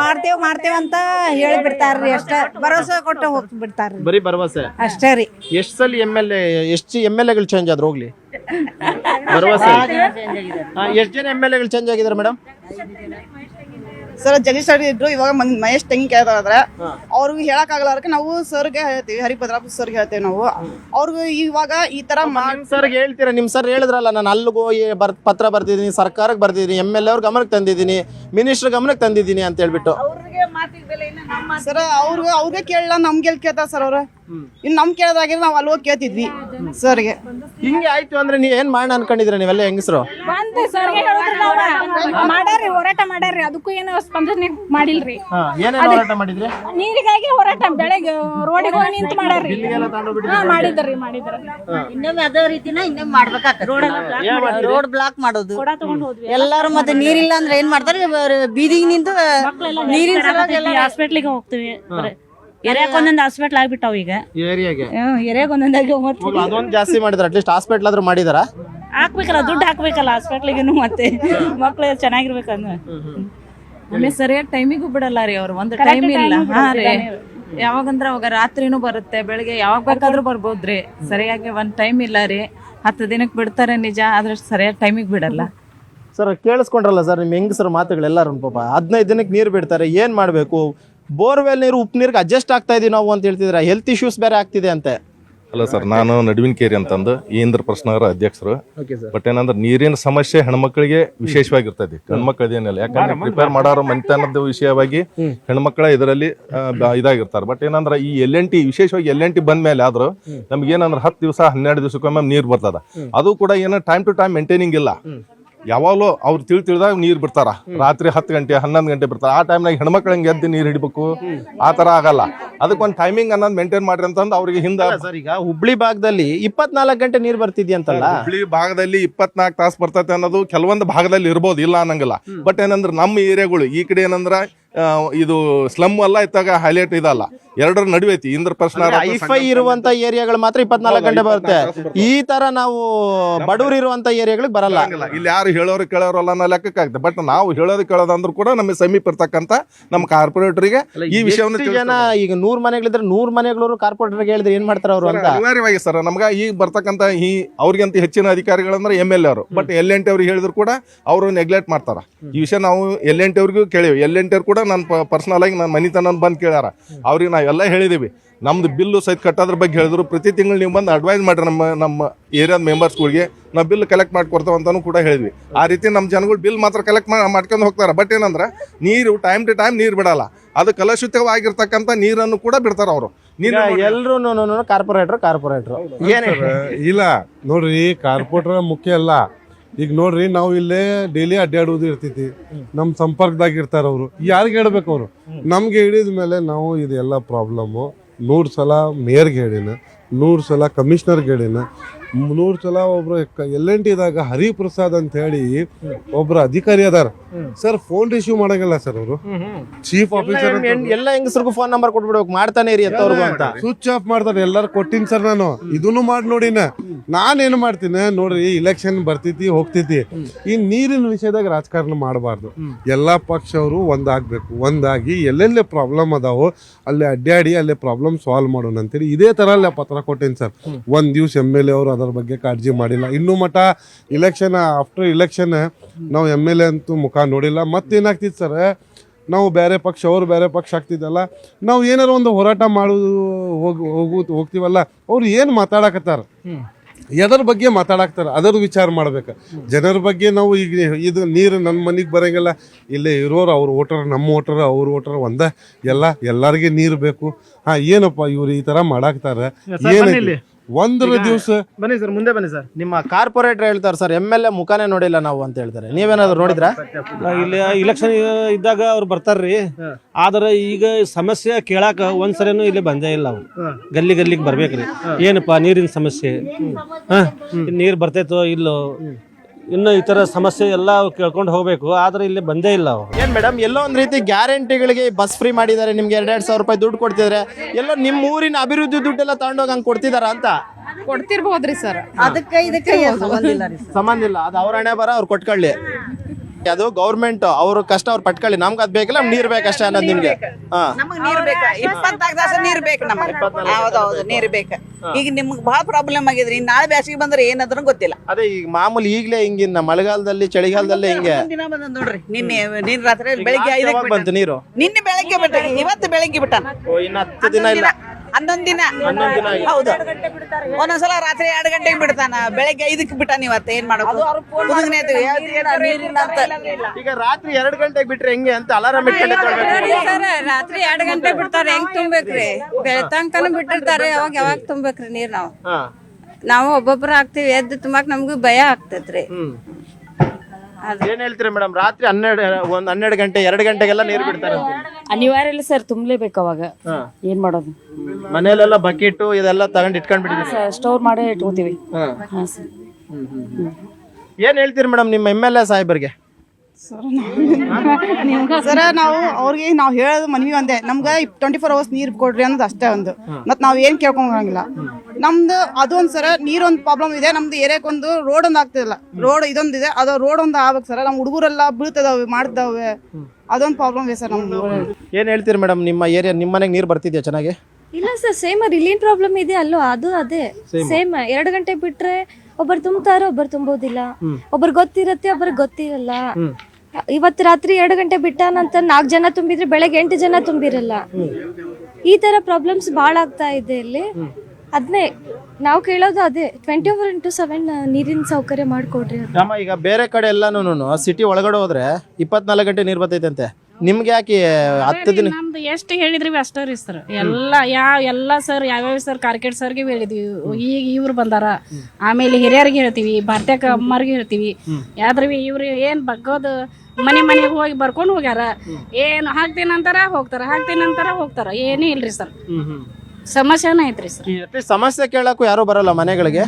ಮಾಡ್ತೇವ್ ಮಾಡ್ತೇವ್ ಅಂತ ಹೇಳಿ ಬಿಡ್ತಾರ್ರಿ ಅಷ್ಟ. ಭರೋಸೆ ಕೊಟ್ಟು ಹೋಗ್ಬಿಡ್ತಾರ್ರಿ. ಬರೀ ಭರವಸೆ? ಅಷ್ಟೇ ರೀ. ಎಷ್ಟ್ ಸಲ ಎಂ ಎಲ್ ಎ ಎಷ್ಟು ಎಂ ಎಲ್ ಎಗಳು ಚೇಂಜ್ ಆದ್ರು ಹೋಗ್ಲಿ? ಭರವಸೆ? ಎಷ್ಟು ಜನ ಎಂ ಎಲ್ ಎಗಳು ಚೇಂಜ್ ಆಗಿದಾರೆ ಮೇಡಮ್ ಸರ್ ಜಗದೀಶ್ ರೆಡ್ಡಿ ಇದ್ರು ಇವಾಗ ಮನ್- ಮಹೇಶ್ ತೆಂಗಿ ಕೇಳ್ತಾರೆ ಅವ್ರಿಗೆ ಹೇಳಕ್ ಆಗಲಾರಕ್ಕೆ ನಾವು ಸರ್ಗೆ ಹೇಳ್ತೀವಿ ಹರಿಭದ್ರಾಪುರ ಸರ್ಗೆ ಹೇಳ್ತೇವೆ ನಾವು. ಅವ್ರಿಗೆ ಇವಾಗ ಈ ತರ ಮಾಡ್ ನಿಮ್ ಸರ್ಗೆ ಹೇಳ್ತೀರಾ? ನಿಮ್ ಸರ್ ಹೇಳಿದ್ರಲ್ಲ ನಾನು ಅಲ್ಲಿಗೆ ಹೋಗಿ ಬರ್ ಪತ್ರ ಬರ್ತಿದ್ದೀನಿ ಸರ್ಕಾರಕ್ಕೆ ಬರ್ತಿದ್ದೀನಿ ಎಂ ಎಲ್ ಎ ಅವ್ರ ಗಮನಕ್ಕೆ ತಂದಿದ್ದೀನಿ ಮಿನಿಸ್ಟರ್ ಗಮನಕ್ಕೆ ತಂದಿದ್ದೀನಿ ಅಂತ ಹೇಳ್ಬಿಟ್ಟು. ಸರ್ ಅವ್ರಿಗೆ ಅವ್ರಿಗೆ ಕೇಳಲ್ಲ ನಮ್ಗೆ ಎಲ್ಲಿ ಕೇಳ್ತಾರ ಸರ್ ಅವ್ರು? ಇನ್ನು ನಮ್ ಕೇಳೋದಾಗಿದ್ರೆ ನಾವು ಅಲ್ಲಿ ಹೋಗಿ ಕೇಳ್ತಿದ್ವಿ. ಸರ್ಗೆ ಹಿಂಗೆ ಆಯ್ತು ಅಂದ್ರೆ ನೀವ್ ಏನ್ ಮಾಡೋಣ ಅನ್ಕೊಂಡಿದ್ರ ನೀವೆಲ್ಲ ಹೆಂಗಸರು? ಮಾಡಾರ್ರಿ ಹೋರಾಟ ಮಾಡಾರ್ರಿ ಅದಕ್ಕೂ ಏನು ಸ್ಪಂದನೆ ಮಾಡಿಲ್ರಿ. ಏನೇನು ಹೋರಾಟ ಮಾಡಿದ್ರಿ? ನೀರಿಗಾಗಿ ಹೋರಾಟ ಬೆಳಗ್ಗೆ ರೋಡಿಗೆ ಹೋಗಿ ನಿಂತು ಮಾಡಾರ್ರಿ ಹಾ ಮಾಡಿದ್ರಿ ಮಾಡಿದ್ರಿ. ಇನ್ನೊಮ್ಮೆ ಅದೇ ರೀತಿನ ಇನ್ನೊಮ್ಮೆ ಮಾಡ್ಬೇಕಾಗ್ತದೆ. ರೋಡ್ ಬ್ಲಾಕ್ ಮಾಡೋದು. ಎಲ್ಲಾರು ಮತ್ತೆ ನೀರಿಲ್ಲ ಅಂದ್ರೆ ಏನ್ ಮಾಡ್ತಾರೆ? ಬೀದಿಗೆ ನಿಂತು ನೀರಿನ ಸಲುವಾಗಿ ಎಲ್ಲ- ಹಾಸ್ಪಿಟ್ಲಿಗೆ ಹೋಗ್ತೀವಿ. ಎರಿಯಾಕ್ ಒಂದೊಂದು ಹಾಸ್ಪಿಟ್ಲ್ ಆಗ್ಬಿಟ್ಟಾವ ಈಗ. ಏರಿಯಾಗೆ? ಒಂದೊಂದಾಗಿ ಮತ್ತೆ ಅದೊಂದು ಜಾಸ್ತಿ ಮಾಡಿದ್ರ ಅಟ್ಲೀಸ್ಟ್ ಹಾಸ್ಪಿಟ್ಲ್ ಆದ್ರೂ ಮಾಡಿದಾರ? ಹಾಕ್ಬೇಕಲ್ಲ ದುಡ್ಡು ಹಾಕ್ಬೇಕಲ್ಲ ಹಾಸ್ಪಿಟ್ಲಿಗೂ ಮತ್ತೆ. ಮಕ್ಳು ಚೆನ್ನಾಗಿರ್ಬೇಕಂದ್ರೆ. ಆಮೇಲೆ ಸರಿಯಾದ ಟೈಮಿಗೂ ಬಿಡಲ್ಲ ರೀ ಅವ್ರು ಒಂದು ಟೈಮ್ ಇಲ್ಲ. ಹಾ ರೀ. ಯಾವಾಗಂದ್ರ ಅವಾಗ ರಾತ್ರಿನೂ ಬರುತ್ತೆ ಬೆಳಿಗ್ಗೆ ಯಾವಾಗ ಬೇಕಾದ್ರೂ ಬರ್ಬೋದ್ರಿ. ಸರಿಯಾಗಿ ಒಂದ್ ಟೈಮ್ ಇಲ್ಲ ರೀ. ಹತ್ತು ದಿನಕ್ಕೆ ಬಿಡ್ತಾರೆ ನಿಜ ಆದ್ರೆ ಸರಿಯಾದ ಟೈಮಿಗೆ ಬಿಡಲ್ಲ. ಸರ್ ಕೇಳಿಸ್ಕೊಂಡ್ರಲ್ಲ ಸರ್ ನಿಮ್ಮ ಹೆಂಗಸರ ಮಾತುಗಳೆಲ್ಲರೂ ಪಾಪ. ಹದಿನೈದು ದಿನಕ್ಕೆ ನೀರು ಬಿಡ್ತಾರೆ ಏನು ಮಾಡಬೇಕು? ಬೋರ್ವೆಲ್ ನೀರು ಉಪ್ಪು ನೀರ್ಗೆ ಅಡ್ಜಸ್ಟ್ ಆಗ್ತಾ ಇದೀವಿ ನಾವು ಅಂತ ಹೇಳ್ತಿದ್ರೆ ಹೆಲ್ತ್ ಇಶ್ಯೂಸ್ ಬೇರೆ ಆಗ್ತಿದೆ ಅಂತೆ. ಅಲ್ಲ ಸರ್ ನಾನು ನಡುವಿನ ಕೇರಿ ಅಂತಂದು ಈಂದ್ರ ಇಂದ್ರ ಪ್ರಶ್ನಗರ ಅಧ್ಯಕ್ಷರು. ಓಕೆ ಸರ್ ಬಟ್ ಏನಂದ್ರೆ ನೀರಿನ ಸಮಸ್ಯೆ ಹೆಣ್ಮಕ್ಳಿಗೆ ವಿಶೇಷವಾಗಿರ್ತದೆ. ಏನಿಲ್ಲ. ಯಾಕಂದ್ರೆ ಪ್ರಿಪೇರ್ ಮಾಡೋರು ಮನೆತನದ ವಿಷಯವಾಗಿ ಹೆಣ್ಮಕ್ಳ ಇದರಲ್ಲಿ ಇದಾಗಿರ್ತಾರೆ. ಬಟ್ ಏನಂದ್ರೆ ಈ ಎಲ್ ಎನ್ ಟಿ ವಿಶೇಷವಾಗಿ ಎಲ್ ಎನ್ ಟಿ ಬಂದ ಮೇಲೆ ಆದ್ರೂ ನಮ್ಗೆ ಏನಂದ್ರೆ ಹತ್ತು ದಿವಸ ಹನ್ನೆರಡು ದಿವಸಕ್ಕೊಮ್ಮೆ ನೀರು ಬರ್ತದ. ಅದು ಕೂಡ ಏನೋ ಟೈಮ್ ಟು ಟೈಮ್ ಮೇಂಟೈನಿಂಗ್ ಇಲ್ಲ. ಯಾವಾಗಲೂ ಅವ್ರು ತಿಳ್ ತಿಳಿದಾಗ ನೀರು ಬಿಡ್ತಾರ. ರಾತ್ರಿ ಹತ್ತು ಗಂಟೆ ಹನ್ನೊಂದು ಗಂಟೆ ಬಿಡ್ತಾರ. ಆ ಟೈಮ್ನಾಗ ಹೆಣ್ಮಕ್ಳು ಹೆಂಗೆ ಎದ್ದು ನೀರು ಹಿಡಿಬೇಕು? ಆ ಥರ ಆಗಲ್ಲ. ಅದಕ್ಕೊಂದು ಟೈಮಿಂಗ್ ಅನ್ನೋದು ಮೇಂಟೈನ್ ಮಾಡ್ರಿ ಅಂತಂದು ಅವ್ರಿಗೆ ಹಿಂದೆ ಸರ್ ಈಗ ಹುಬ್ಳಿ ಭಾಗದಲ್ಲಿ ಇಪ್ಪತ್ನಾಲ್ಕು ಗಂಟೆ ನೀರು ಬರ್ತಿದ್ಯಂತಲ್ಲ ಹುಬ್ಳಿ ಭಾಗದಲ್ಲಿ ಇಪ್ಪತ್ನಾಲ್ಕು ತಾಸು ಬರ್ತೈತೆ ಅನ್ನೋದು ಕೆಲವೊಂದು ಭಾಗದಲ್ಲಿ ಇರ್ಬೋದು ಇಲ್ಲ ಅನ್ನಂಗಿಲ್ಲ. ಬಟ್ ಏನಂದ್ರೆ ನಮ್ಮ ಏರಿಯಾಗಳು ಈ ಕಡೆ ಏನಂದ್ರೆ ಇದು ಸ್ಲಮ್ ಅಲ್ಲ ಇತ್ತಾಗ ಹೈಲೈಟ್ ಇದಲ್ಲ. ಎರಡರ ನಡುವೆ ಐತಿ. ಇಂದ್ರ ಪ್ರಶ್ನ ಐಫೈ ಇರುವಂತ ಏರಿಯಾಗಳು ಮಾತ್ರ ಇಪ್ಪತ್ನಾಲ್ಕು ಗಂಟೆ ಬರುತ್ತೆ. ಈ ತರ ನಾವು ಬಡವರು ಇರುವಂತ ಏರಿಯಾಗಳಿಗೆ ಬರಲ್ಲ. ಇಲ್ಲಿ ಯಾರು ಹೇಳೋರು ಕೇಳೋರಲ್ಲ ಅನ್ನೋ ಲೆಕ್ಕಕ್ಕಾಗುತ್ತೆ ಬಟ್ ನಾವು ಹೇಳೋದು ಕೇಳೋದು ಅಂದ್ರೂ ಕೂಡ ನಮಗೆ ಸಮೀಪ ಇರ್ತಕ್ಕಂಥ ನಮ್ಮ ಕಾರ್ಪೊರೇಟರ್ಗೆ ಈ ವಿಷಯವನ್ನು ಜನ ಈಗ ನೂರ್ ಮನೆಗಳಿದ್ರೆ ನೂರ್ ಮನೆಗಳವರು ಕಾರ್ಪೊರೇಟರ್ ಹೇಳಿದ್ರೆ ಏನ್ ಮಾಡ್ತಾರೆ ಅವರು ಅಂತ? ಅನಿವಾರ್ಯವಾಗಿ ಸರ್ ನಮ್ಗೆ ಈಗ ಬರ್ತಕ್ಕಂತ ಈ ಅವ್ರಿಗಂತ ಹೆಚ್ಚಿನ ಅಧಿಕಾರಿಗಳಂದ್ರೆ ಎಂ ಎಲ್ ಅವರು. ಬಟ್ ಎಲ್ ಎನ್ ಟಿ ಅವ್ರಿಗೆ ಹೇಳಿದ್ರು ಕೂಡ ಅವರು ನೆಗ್ಲೆಕ್ಟ್ ಮಾಡ್ತಾರ. ಈ ವಿಷಯ ನಾವು ಎಲ್ ಎನ್ ಟಿ ಅವ್ರಿಗೂ ಕೇಳಿವಿ. ಎಲ್ ಎನ್ ಟಿ ಅವ್ರು ಕೂಡ ನನ್ನ ಪರ್ಸನಲ್ ಆಗಿ ನನ್ನ ಮನಿತನ ಬಂದು ಕೇಳ್ಯಾರ. ಅವ್ರಿಗೆ ನಾವೆಲ್ಲ ಹೇಳಿದ್ದೀವಿ ನಮ್ದು ಬಿಲ್ಲು ಸಹಿತ ಕಟ್ಟೋದ್ರ ಬಗ್ಗೆ ಹೇಳಿದ್ರು. ಪ್ರತಿ ತಿಂಗಳು ನೀವು ಬಂದು ಅಡ್ವೈಸ್ ಮಾಡ್ರಿ ನಮ್ಮ ನಮ್ಮ ಏರಿಯಾದ ಮೆಂಬರ್ಸ್ಗಳಿಗೆ ನಾವು ಬಿಲ್ ಕಲೆಕ್ಟ್ ಮಾಡಿ ಕೊಡ್ತೇವೆ ಅಂತಾನು ಕೂಡ ಹೇಳಿದ್ವಿ. ಆ ರೀತಿ ನಮ್ಮ ಜನಗಳು ಬಿಲ್ ಮಾತ್ರ ಕಲೆಕ್ಟ್ ಮಾಡ್ಕೊಂಡು ಹೋಗ್ತಾರೆ. ಬಟ್ ಏನಂದ್ರೆ ನೀರು ಟೈಮ್ ಟು ಟೈಮ್ ನೀರು ಬಿಡಲ್ಲ. ಅದು ಕಲುಷಿತವಾಗಿರ್ತಕ್ಕಂಥ ನೀರನ್ನು ಕೂಡ ಬಿಡ್ತಾರೆ ಅವರು. ನೀರು ಎಲ್ರು ಕಾರ್ಪೊರೇಟರ್ ಕಾರ್ಪೊರೇಟರ್ ಏನು ಇಲ್ಲ ನೋಡ್ರಿ ಕಾರ್ಪೊರೇಟರ್ ಮುಖ್ಯ ಅಲ್ಲ. ಈಗ ನೋಡ್ರಿ, ನಾವು ಇಲ್ಲೇ ಡೈಲಿ ಅಡ್ಡಾಡೋದು ಇರ್ತೈತಿ. ನಮ್ಮ ಸಂಪರ್ಕದಾಗ ಇರ್ತಾರ ಅವರು. ಯಾರಿಗೆ ಹೇಳ್ಬೇಕು ಅವರು? ನಮ್ಗೆ ಹೇಳಿದ ಮೇಲೆ ನಾವು ಇದೆಲ್ಲ ಪ್ರಾಬ್ಲಮ್ಮು ನೂರು ಸಲ ಮೇಯರ್ಗೆ ಹೇಳಿನ. ನೂರು ಸಲ ಕಮಿಷನರ್ ಹೇಳಿನ ನೂರು ಸಲ ಒಬ್ರು ಎಲ್ ಎನ್ ಟಿದಾಗ ಹರಿಪ್ರಸಾದ್ ಅಂತ ಹೇಳಿ ಒಬ್ರು ಅಧಿಕಾರಿ ಅದಾರ. ಸರ್ ಫೋನ್ ರಿಸೀವ್ ಮಾಡಂಗಿಲ್ಲ ಸರ್ ಅವರು. ಚೀಫ್ ಆಫೀಸರ್ ಎಲ್ಲ ಹೆಂಗಸರ್ಗು ಫೋನ್ ನಂಬರ್ ಕೊಟ್ಬಿಡ್ಬೇಕು. ಮಾಡ್ತಾನೆ ಇರಿ ಅಂತ. ಸ್ವಿಚ್ ಆಫ್ ಮಾಡ್ತಾರೆ. ಎಲ್ಲಾರು ಕೊಟ್ಟಿನಿ ಸರ್ ನಾನು. ಇದನ್ನು ಮಾಡಿ ನೋಡಿನ. ನಾನೇನು ಮಾಡ್ತೀನಿ? ನೋಡ್ರಿ ಇಲೆಕ್ಷನ್ ಬರ್ತೈತಿ ಹೋಗ್ತೈತಿ. ಈ ನೀರಿನ ವಿಷಯದಾಗ ರಾಜಕಾರಣ ಮಾಡಬಾರ್ದು. ಎಲ್ಲಾ ಪಕ್ಷವರು ಒಂದಾಗಬೇಕು. ಒಂದಾಗಿ ಎಲ್ಲೆಲ್ಲಿ ಪ್ರಾಬ್ಲಮ್ ಅದಾವೋ ಅಲ್ಲಿ ಅಡ್ಡಾಡಿ ಅಲ್ಲಿ ಪ್ರಾಬ್ಲಮ್ ಸಾಲ್ವ್ ಮಾಡೋಣ ಅಂತೇಳಿ ಇದೇ ತರ ಅಲ್ಲೇ ಪತ್ರ ಕೊಟ್ಟೇನಿ ಸರ್. ಒಂದು ದಿವ್ಸ ಎಂ ಎಲ್ ಎ ಅವರು ಅದರ ಬಗ್ಗೆ ಕಾಳಜಿ ಮಾಡಿಲ್ಲ. ಇನ್ನೂ ಮಠ ಇಲೆಕ್ಷನ್ ಆಫ್ಟರ್ ಇಲೆಕ್ಷನ್ ನಾವು ಎಂ ಎಲ್ ಎ ಅಂತೂ ಮುಖ ನೋಡಿಲ್ಲ. ಮತ್ತೇನಾಗ್ತಿತ್ತು ಸರ್, ನಾವು ಬೇರೆ ಪಕ್ಷ, ಅವರು ಬೇರೆ ಪಕ್ಷ ಆಗ್ತಿದ್ದಲ್ಲ, ನಾವು ಏನಾರು ಒಂದು ಹೋರಾಟ ಮಾಡೋದು ಹೋಗಿ, ಹೋಗು, ಹೋಗ್ತೀವಲ್ಲ, ಅವ್ರು ಏನು ಮಾತಾಡಕತ್ತಾರ? ಎದರ ಬಗ್ಗೆ ಮಾತಾಡಾಕ್ತಾರೆ ಅದರ ವಿಚಾರ ಮಾಡ್ಬೇಕು. ಜನರ ಬಗ್ಗೆ ನಾವು ಈಗ ಇದು ನೀರು ನನ್ನ ಮನೆಗೆ ಬರೋಂಗಿಲ್ಲ. ಇಲ್ಲೇ ಇರೋರು ಅವ್ರ ಓಟರ್ ನಮ್ಮ ಓಟರ್ ಅವ್ರ ಓಟರ್ ಒಂದ, ಎಲ್ಲ, ಎಲ್ಲರಿಗೆ ನೀರು ಬೇಕು. ಹಾ ಏನಪ್ಪ ಇವ್ರು ಈ ತರ ಮಾಡಾಕ್ತಾರೆ? ಏನೈತಿ? ಒಂದರ ದಿವಸ ಬನ್ನಿ ಸರ್ ಮುಂದೆ ಬನ್ನಿ ಸರ್. ನಿಮ್ಮ ಕಾರ್ಪೊರೇಟರ್ ಹೇಳ್ತಾರೆ ಸರ್ ಎಂ ಎಲ್ ಎ ಮುಖಾನೇ ನೋಡಿಲ್ಲ ನಾವು ಅಂತ ಹೇಳ್ತಾರೆ. ನೀವೇನಾದ್ರು ನೋಡಿದ್ರಾ? ಇಲ್ಲಿ ಇಲೆಕ್ಷನ್ ಇದ್ದಾಗ ಅವ್ರು ಬರ್ತಾರ್ರಿ. ಆದ್ರೆ ಈಗ ಸಮಸ್ಯೆ ಕೇಳಾಕ ಒಂದ್ಸರಿನೂ ಇಲ್ಲಿ ಬಂದೇ ಇಲ್ಲ ಅವ್ರು. ಗಲ್ಲಿ ಗಲ್ಲಿಗೆ ಬರ್ಬೇಕ್ರಿ. ಏನಪ್ಪಾ ನೀರಿನ ಸಮಸ್ಯೆ? ಹ? ನೀರ್ ಬರ್ತೈತೋ ಇಲ್ಲೋ? ಇನ್ನು ಈ ತರ ಸಮಸ್ಯೆ ಎಲ್ಲ ಕೇಳ್ಕೊಂಡು ಹೋಗ್ಬೇಕು. ಆದ್ರೆ ಇಲ್ಲಿ ಬಂದೇ ಇಲ್ಲ ಅವರು. ಏನ್ ಮೇಡಮ್ ಎಲ್ಲೋ ಒಂದ್ ರೀತಿ ಗ್ಯಾರಂಟಿಗಳಿಗೆ ಬಸ್ ಫ್ರೀ ಮಾಡಿದ್ದಾರೆ ನಿಮ್ಗೆ ಎರಡೆರಡು ಸಾವಿರ ರೂಪಾಯಿ ದುಡ್ಡು ಕೊಡ್ತಿದ್ರೆ. ಎಲ್ಲೋ ನಿಮ್ಮ ಊರಿನ ಅಭಿವೃದ್ಧಿ ದುಡ್ಡೆಲ್ಲ ತಗೊಂಡೋಗಿ ಹಂಗೆ ಕೊಡ್ತಿದಾರ ಅಂತ? ಕೊಡ್ತಿರ್ಬೋದ್ರಿ ಸರ್. ಅದಕ್ಕೆ ಇದಕ್ಕೆ ಸಂಬಂಧ ಇಲ್ಲ ರೀ ಸಂಬಂಧ ಇಲ್ಲ. ಅದು ಅವ್ರ ಹಣೆ ಬರ ಅವ್ರು ಕೊಟ್ಕೊಳ್ಳಿ. ಅದು ಗೌರ್ಮೆಂಟ್ ಅವ್ರ ಕಷ್ಟ ಅವ್ರು ಪಟ್ಕೊಳ್ಳಿ. ನಮ್ಗೆ ಅದ್ ಬೇಕಿಲ್ಲ ನಮ್ಗೆ ನೀರ್ ಬೇಕಷ್ಟೇ ಅನ್ನೋದು ನಿಮ್ಗೆ ಹಾ. ನಮಗ್ ನೀರ್ ಬೇಕ? ಇಪ್ಪತ್ನಾಲ್ಕು ತಾಸ ನೀರ್ ಬೇಕು ನಮಗ್. ಹೌದೌದು ನೀರ್ ಬೇಕ. ಈಗ ನಿಮ್ಗೆ ಬಹಳ ಪ್ರಾಬ್ಲಮ್ ಆಗಿದ್ರಿ. ನಾಳೆ ಬ್ಯಾಸಿಗೆ ಬಂದ್ರೆ ಏನಾದ್ರು ಗೊತ್ತಿಲ್ಲ. ಅದೇ ಈಗ ಮಾಮೂಲಿ ಈಗಲೇ ಹಿಂಗಿನ ಮಳೆಗಾಲದಲ್ಲಿ ಚಳಿಗಾಲದಲ್ಲಿ ಹಿಂಗೆ ಒಂದ್ ದಿನ ಬಂದ ನೋಡ್ರಿ. ನಿನ್ನೆ ನಿನ್ನೆ ರಾತ್ರಿ ಬೆಳಿಗ್ಗೆ ಐದಕ್ಕೆ ಬಂತು ನೀರು? ನಿನ್ನೆ ಬೆಳಗ್ಗೆ ಬಿಟ್ಟ ಇವತ್ತು ಬೆಳಗ್ಗೆ ಬಿಟ್ಟ ಓ, ಇನ್ನು ಹತ್ತು ದಿನ ಇಲ್ಲ. ಹನ್ನೊಂದ್ ದಿನ. ಹೌದು. ಒಂದೊಂದ್ಸಲ ರಾತ್ರಿ ಎರಡು ಗಂಟೆಗೆ ಬಿಡ್ತಾನ. ಬೆಳಗ್ಗೆ ಐದಕ್ಕೆ ಬಿಟ್ಟಾನ ಇವತ್ತು ಏನ್ ಮಾಡೋದು ಹುಡುಗನೇ ಐತಿ, ಯಾವ್ದು ಏನ್ ನೀರಿಲ್ಲ ಅಂತ. ಈಗ ರಾತ್ರಿ ಎರಡು ಗಂಟೆಗೆ ಬಿಟ್ರೆ ಹೆಂಗೆ ಅಂತ ಅಲಾರಾಮ್ ಇಟ್ಕೊಂಡು ಎದ್ದೇಳ್ಬೇಕು. ರಾತ್ರಿ ಎರಡ್ ಗಂಟೆ ಬಿಡ್ತಾರೆ. ಹೆಂಗ್ ತುಂಬೇಕ್ರಿ ಬೆಳತಂಕನು ಬಿಟ್ಟಿರ್ತಾರೆ. ಯಾವಾಗ ಯಾವಾಗ ತುಂಬೇಕ್ರಿ ನೀರ್ ನಾವು? ಹಾ. ನಾವು ಒಬ್ಬೊಬ್ರು ಹಾಕ್ತಿವಿ. ಎದ್ದು ತುಂಬಾಕ್ ನಮ್ಗೂ ಭಯ ಆಗ್ತೈತ್ರಿ. ಹ್ಮ್. ಏನ್ ಹೇಳ್ತೀರಿ ಮೇಡಮ್? ರಾತ್ರಿ ಹನ್ನೆರಡು ಒಂದ್ ಹನ್ನೆರಡು ಗಂಟೆ ಎರಡು ಗಂಟೆಗೆಲ್ಲ ನೀರು ಬಿಡ್ತಾರೆ ಅನಿವಾರ್ಯ ಇಲ್ಲ ಸರ್ ತುಂಬಲೇಬೇಕು ಅವಾಗ. ಹಾ. ಏನ್ ಮಾಡೋದು? ಮನೆಯಲ್ಲೆಲ್ಲ ಬಕೆಟ್ ಇದೆಲ್ಲ ತಗೊಂಡ್ ಇಟ್ಕೊಂಡ್ಬಿಟ್ಟಿದ್ದೀವಿ ಸ್ಟೋರ್ ಮಾಡಿ ಇಟ್ಕೋತೀವಿ. ಹಾ. ಸರ್. ಏನ್ ಹೇಳ್ತೀರಿ ಮೇಡಮ್ ನಿಮ್ಮ ಎಂ ಎಲ್ ಎ ಸಾಹೇಬರಿಗೆ? ಸರ ನಾವು ಅವ್ರಿಗೆ ನಾವು ಹೇಳೋದು ಮನವಿ ಒಂದೇ. ನಮ್ಗೆ ಟ್ವೆಂಟಿ ಫೋರ್ ಅವರ್ಸ್ ನೀರು ಕೊಡ್ರಿ ಅನ್ನೋದು ಅಷ್ಟೇ ಒಂದು. ಮತ್ತೆ ನಾವು ಏನು ಕೇಳ್ಕೊಂಬಂಗಿಲ್ಲ. ನಮ್ದು ಅದೊಂದು ಸರ ನೀರೊಂದು ಪ್ರಾಬ್ಲಮ್ ಇದೆ. ನಮ್ದು ಏರಿಯಾಕ್ ಒಂದು ರೋಡ್ ಒಂದು ಆಗ್ತಿಲ್ಲ. ರೋಡ್ ಇದೊಂದಿದೆ ಅದು ರೋಡ್ ಒಂದು ಆಗ್ಬೇಕು ಸರ್. ನಮ್ಮ ಹುಡುಗರೆಲ್ಲ ಬೀಳ್ತದವೆ ಮಾಡ್ತಾವೆ ಅದೊಂದು ಪ್ರಾಬ್ಲಮ್ ಇದೆ ಸರ್ ನಮ್ದು. ಏನ್ ಹೇಳ್ತೀರಿ ಮೇಡಮ್ ನಿಮ್ಮ ಏರಿಯಾ ನಿಮ್ಮ ಮನೆಗೆ ನೀರು ಬರ್ತಿದ್ಯಾ ಚೆನ್ನಾಗಿ? ಇಲ್ಲ ಸರ್ ಸೇಮ್ ಇಲ್ಲೇನ್ ಪ್ರಾಬ್ಲಮ್ ಇದೆ? ಅಲ್ಲೋ ಅದು ಅದೇ. ಸೇಮ್ ಎರಡು ಗಂಟೆ ಬಿಟ್ರೆ ಒಬ್ಬರು ತುಂಬ್ತಾರ ಒಬ್ಬರು ತುಂಬೋದಿಲ್ಲ. ಒಬ್ರು ಗೊತ್ತಿರತ್ತೆ ಒಬ್ಬರು ಗೊತ್ತಿರಲ್ಲ. ಇವತ್ತು ರಾತ್ರಿ ಎರಡು ಗಂಟೆ ಬಿಟ್ಟ ನಂತರ ನಾಲ್ಕು ಜನ ತುಂಬಿದ್ರೆ ಬೆಳಗ್ಗೆ ಎಂಟು ಜನ ತುಂಬಿರಲ್ಲ. ಈ ತರ ಪ್ರಾಬ್ಲಮ್ಸ್ ಭಾಳ ಆಗ್ತಾ ಇದೆ ಇಲ್ಲಿ. ಅದನ್ನೇ ನಾವು ಕೇಳೋದು ಅದೇ ಟ್ವೆಂಟಿ ಫೋರ್ ಇಂಟು ಸೆವೆನ್ ನೀರಿನ ಸೌಕರ್ಯ ಮಾಡಿಕೊಡ್ರಿ ಅಂತ. ನಮ್ಮ ಈಗ ಬೇರೆ ಕಡೆ ಎಲ್ಲಾನು ಸಿಟಿ ಒಳಗಡೆ ಹೋದ್ರೆ ಇಪ್ಪತ್ನಾಲ್ಕು ಗಂಟೆ ನೀರು ಬರ್ತೈತಂತೆ ನಿಮ್ಗೆ ಯಾಕೆ ಹತ್ತು ದಿನ ನಮ್ದು ಎಷ್ಟು ಹೇಳಿದ್ರಿ ಅಷ್ಟೇ ರೀ ಸರ್ ಎಲ್ಲ ಯಾವ ಎಲ್ಲ ಸರ್ ಯಾವ್ಯಾವ ಸರ್ ಕಾರ್ಕೆಟ್ ಸರ್ಗೆ ಹೇಳಿದ್ವಿ. ಈಗ ಇವ್ರು ಬಂದಾರ. ಆಮೇಲೆ ಹಿರಿಯರಿಗೆ ಹೇಳ್ತೀವಿ ಭಾರತೀಯ ಅಮ್ಮರಿಗೆ ಹೇಳ್ತೀವಿ. ಯಾವ್ದ್ರಿ ಇವ್ರು ಏನ್ ಬಗ್ಗೋದು ಮನೆ ಮನೆಗೆ ಹೋಗಿ ಬರ್ಕೊಂಡು ಹೋಗ್ಯಾರ. ಏನು ಹಾಕ್ತೀನಂತಾರ ಹೋಗ್ತಾರ ಹಾಕ್ತೀನಂತಾರ ಹೋಗ್ತಾರ. ಏನೂ ಇಲ್ರಿ ಸರ್ ಸಮಸ್ಯೆನ ಐತ್ರಿ ಸರ್. ಈ ಸಮಸ್ಯೆ ಕೇಳಕ್ಕೂ ಯಾರು ಬರಲ್ಲ ಮನೆಗಳಿಗೆ.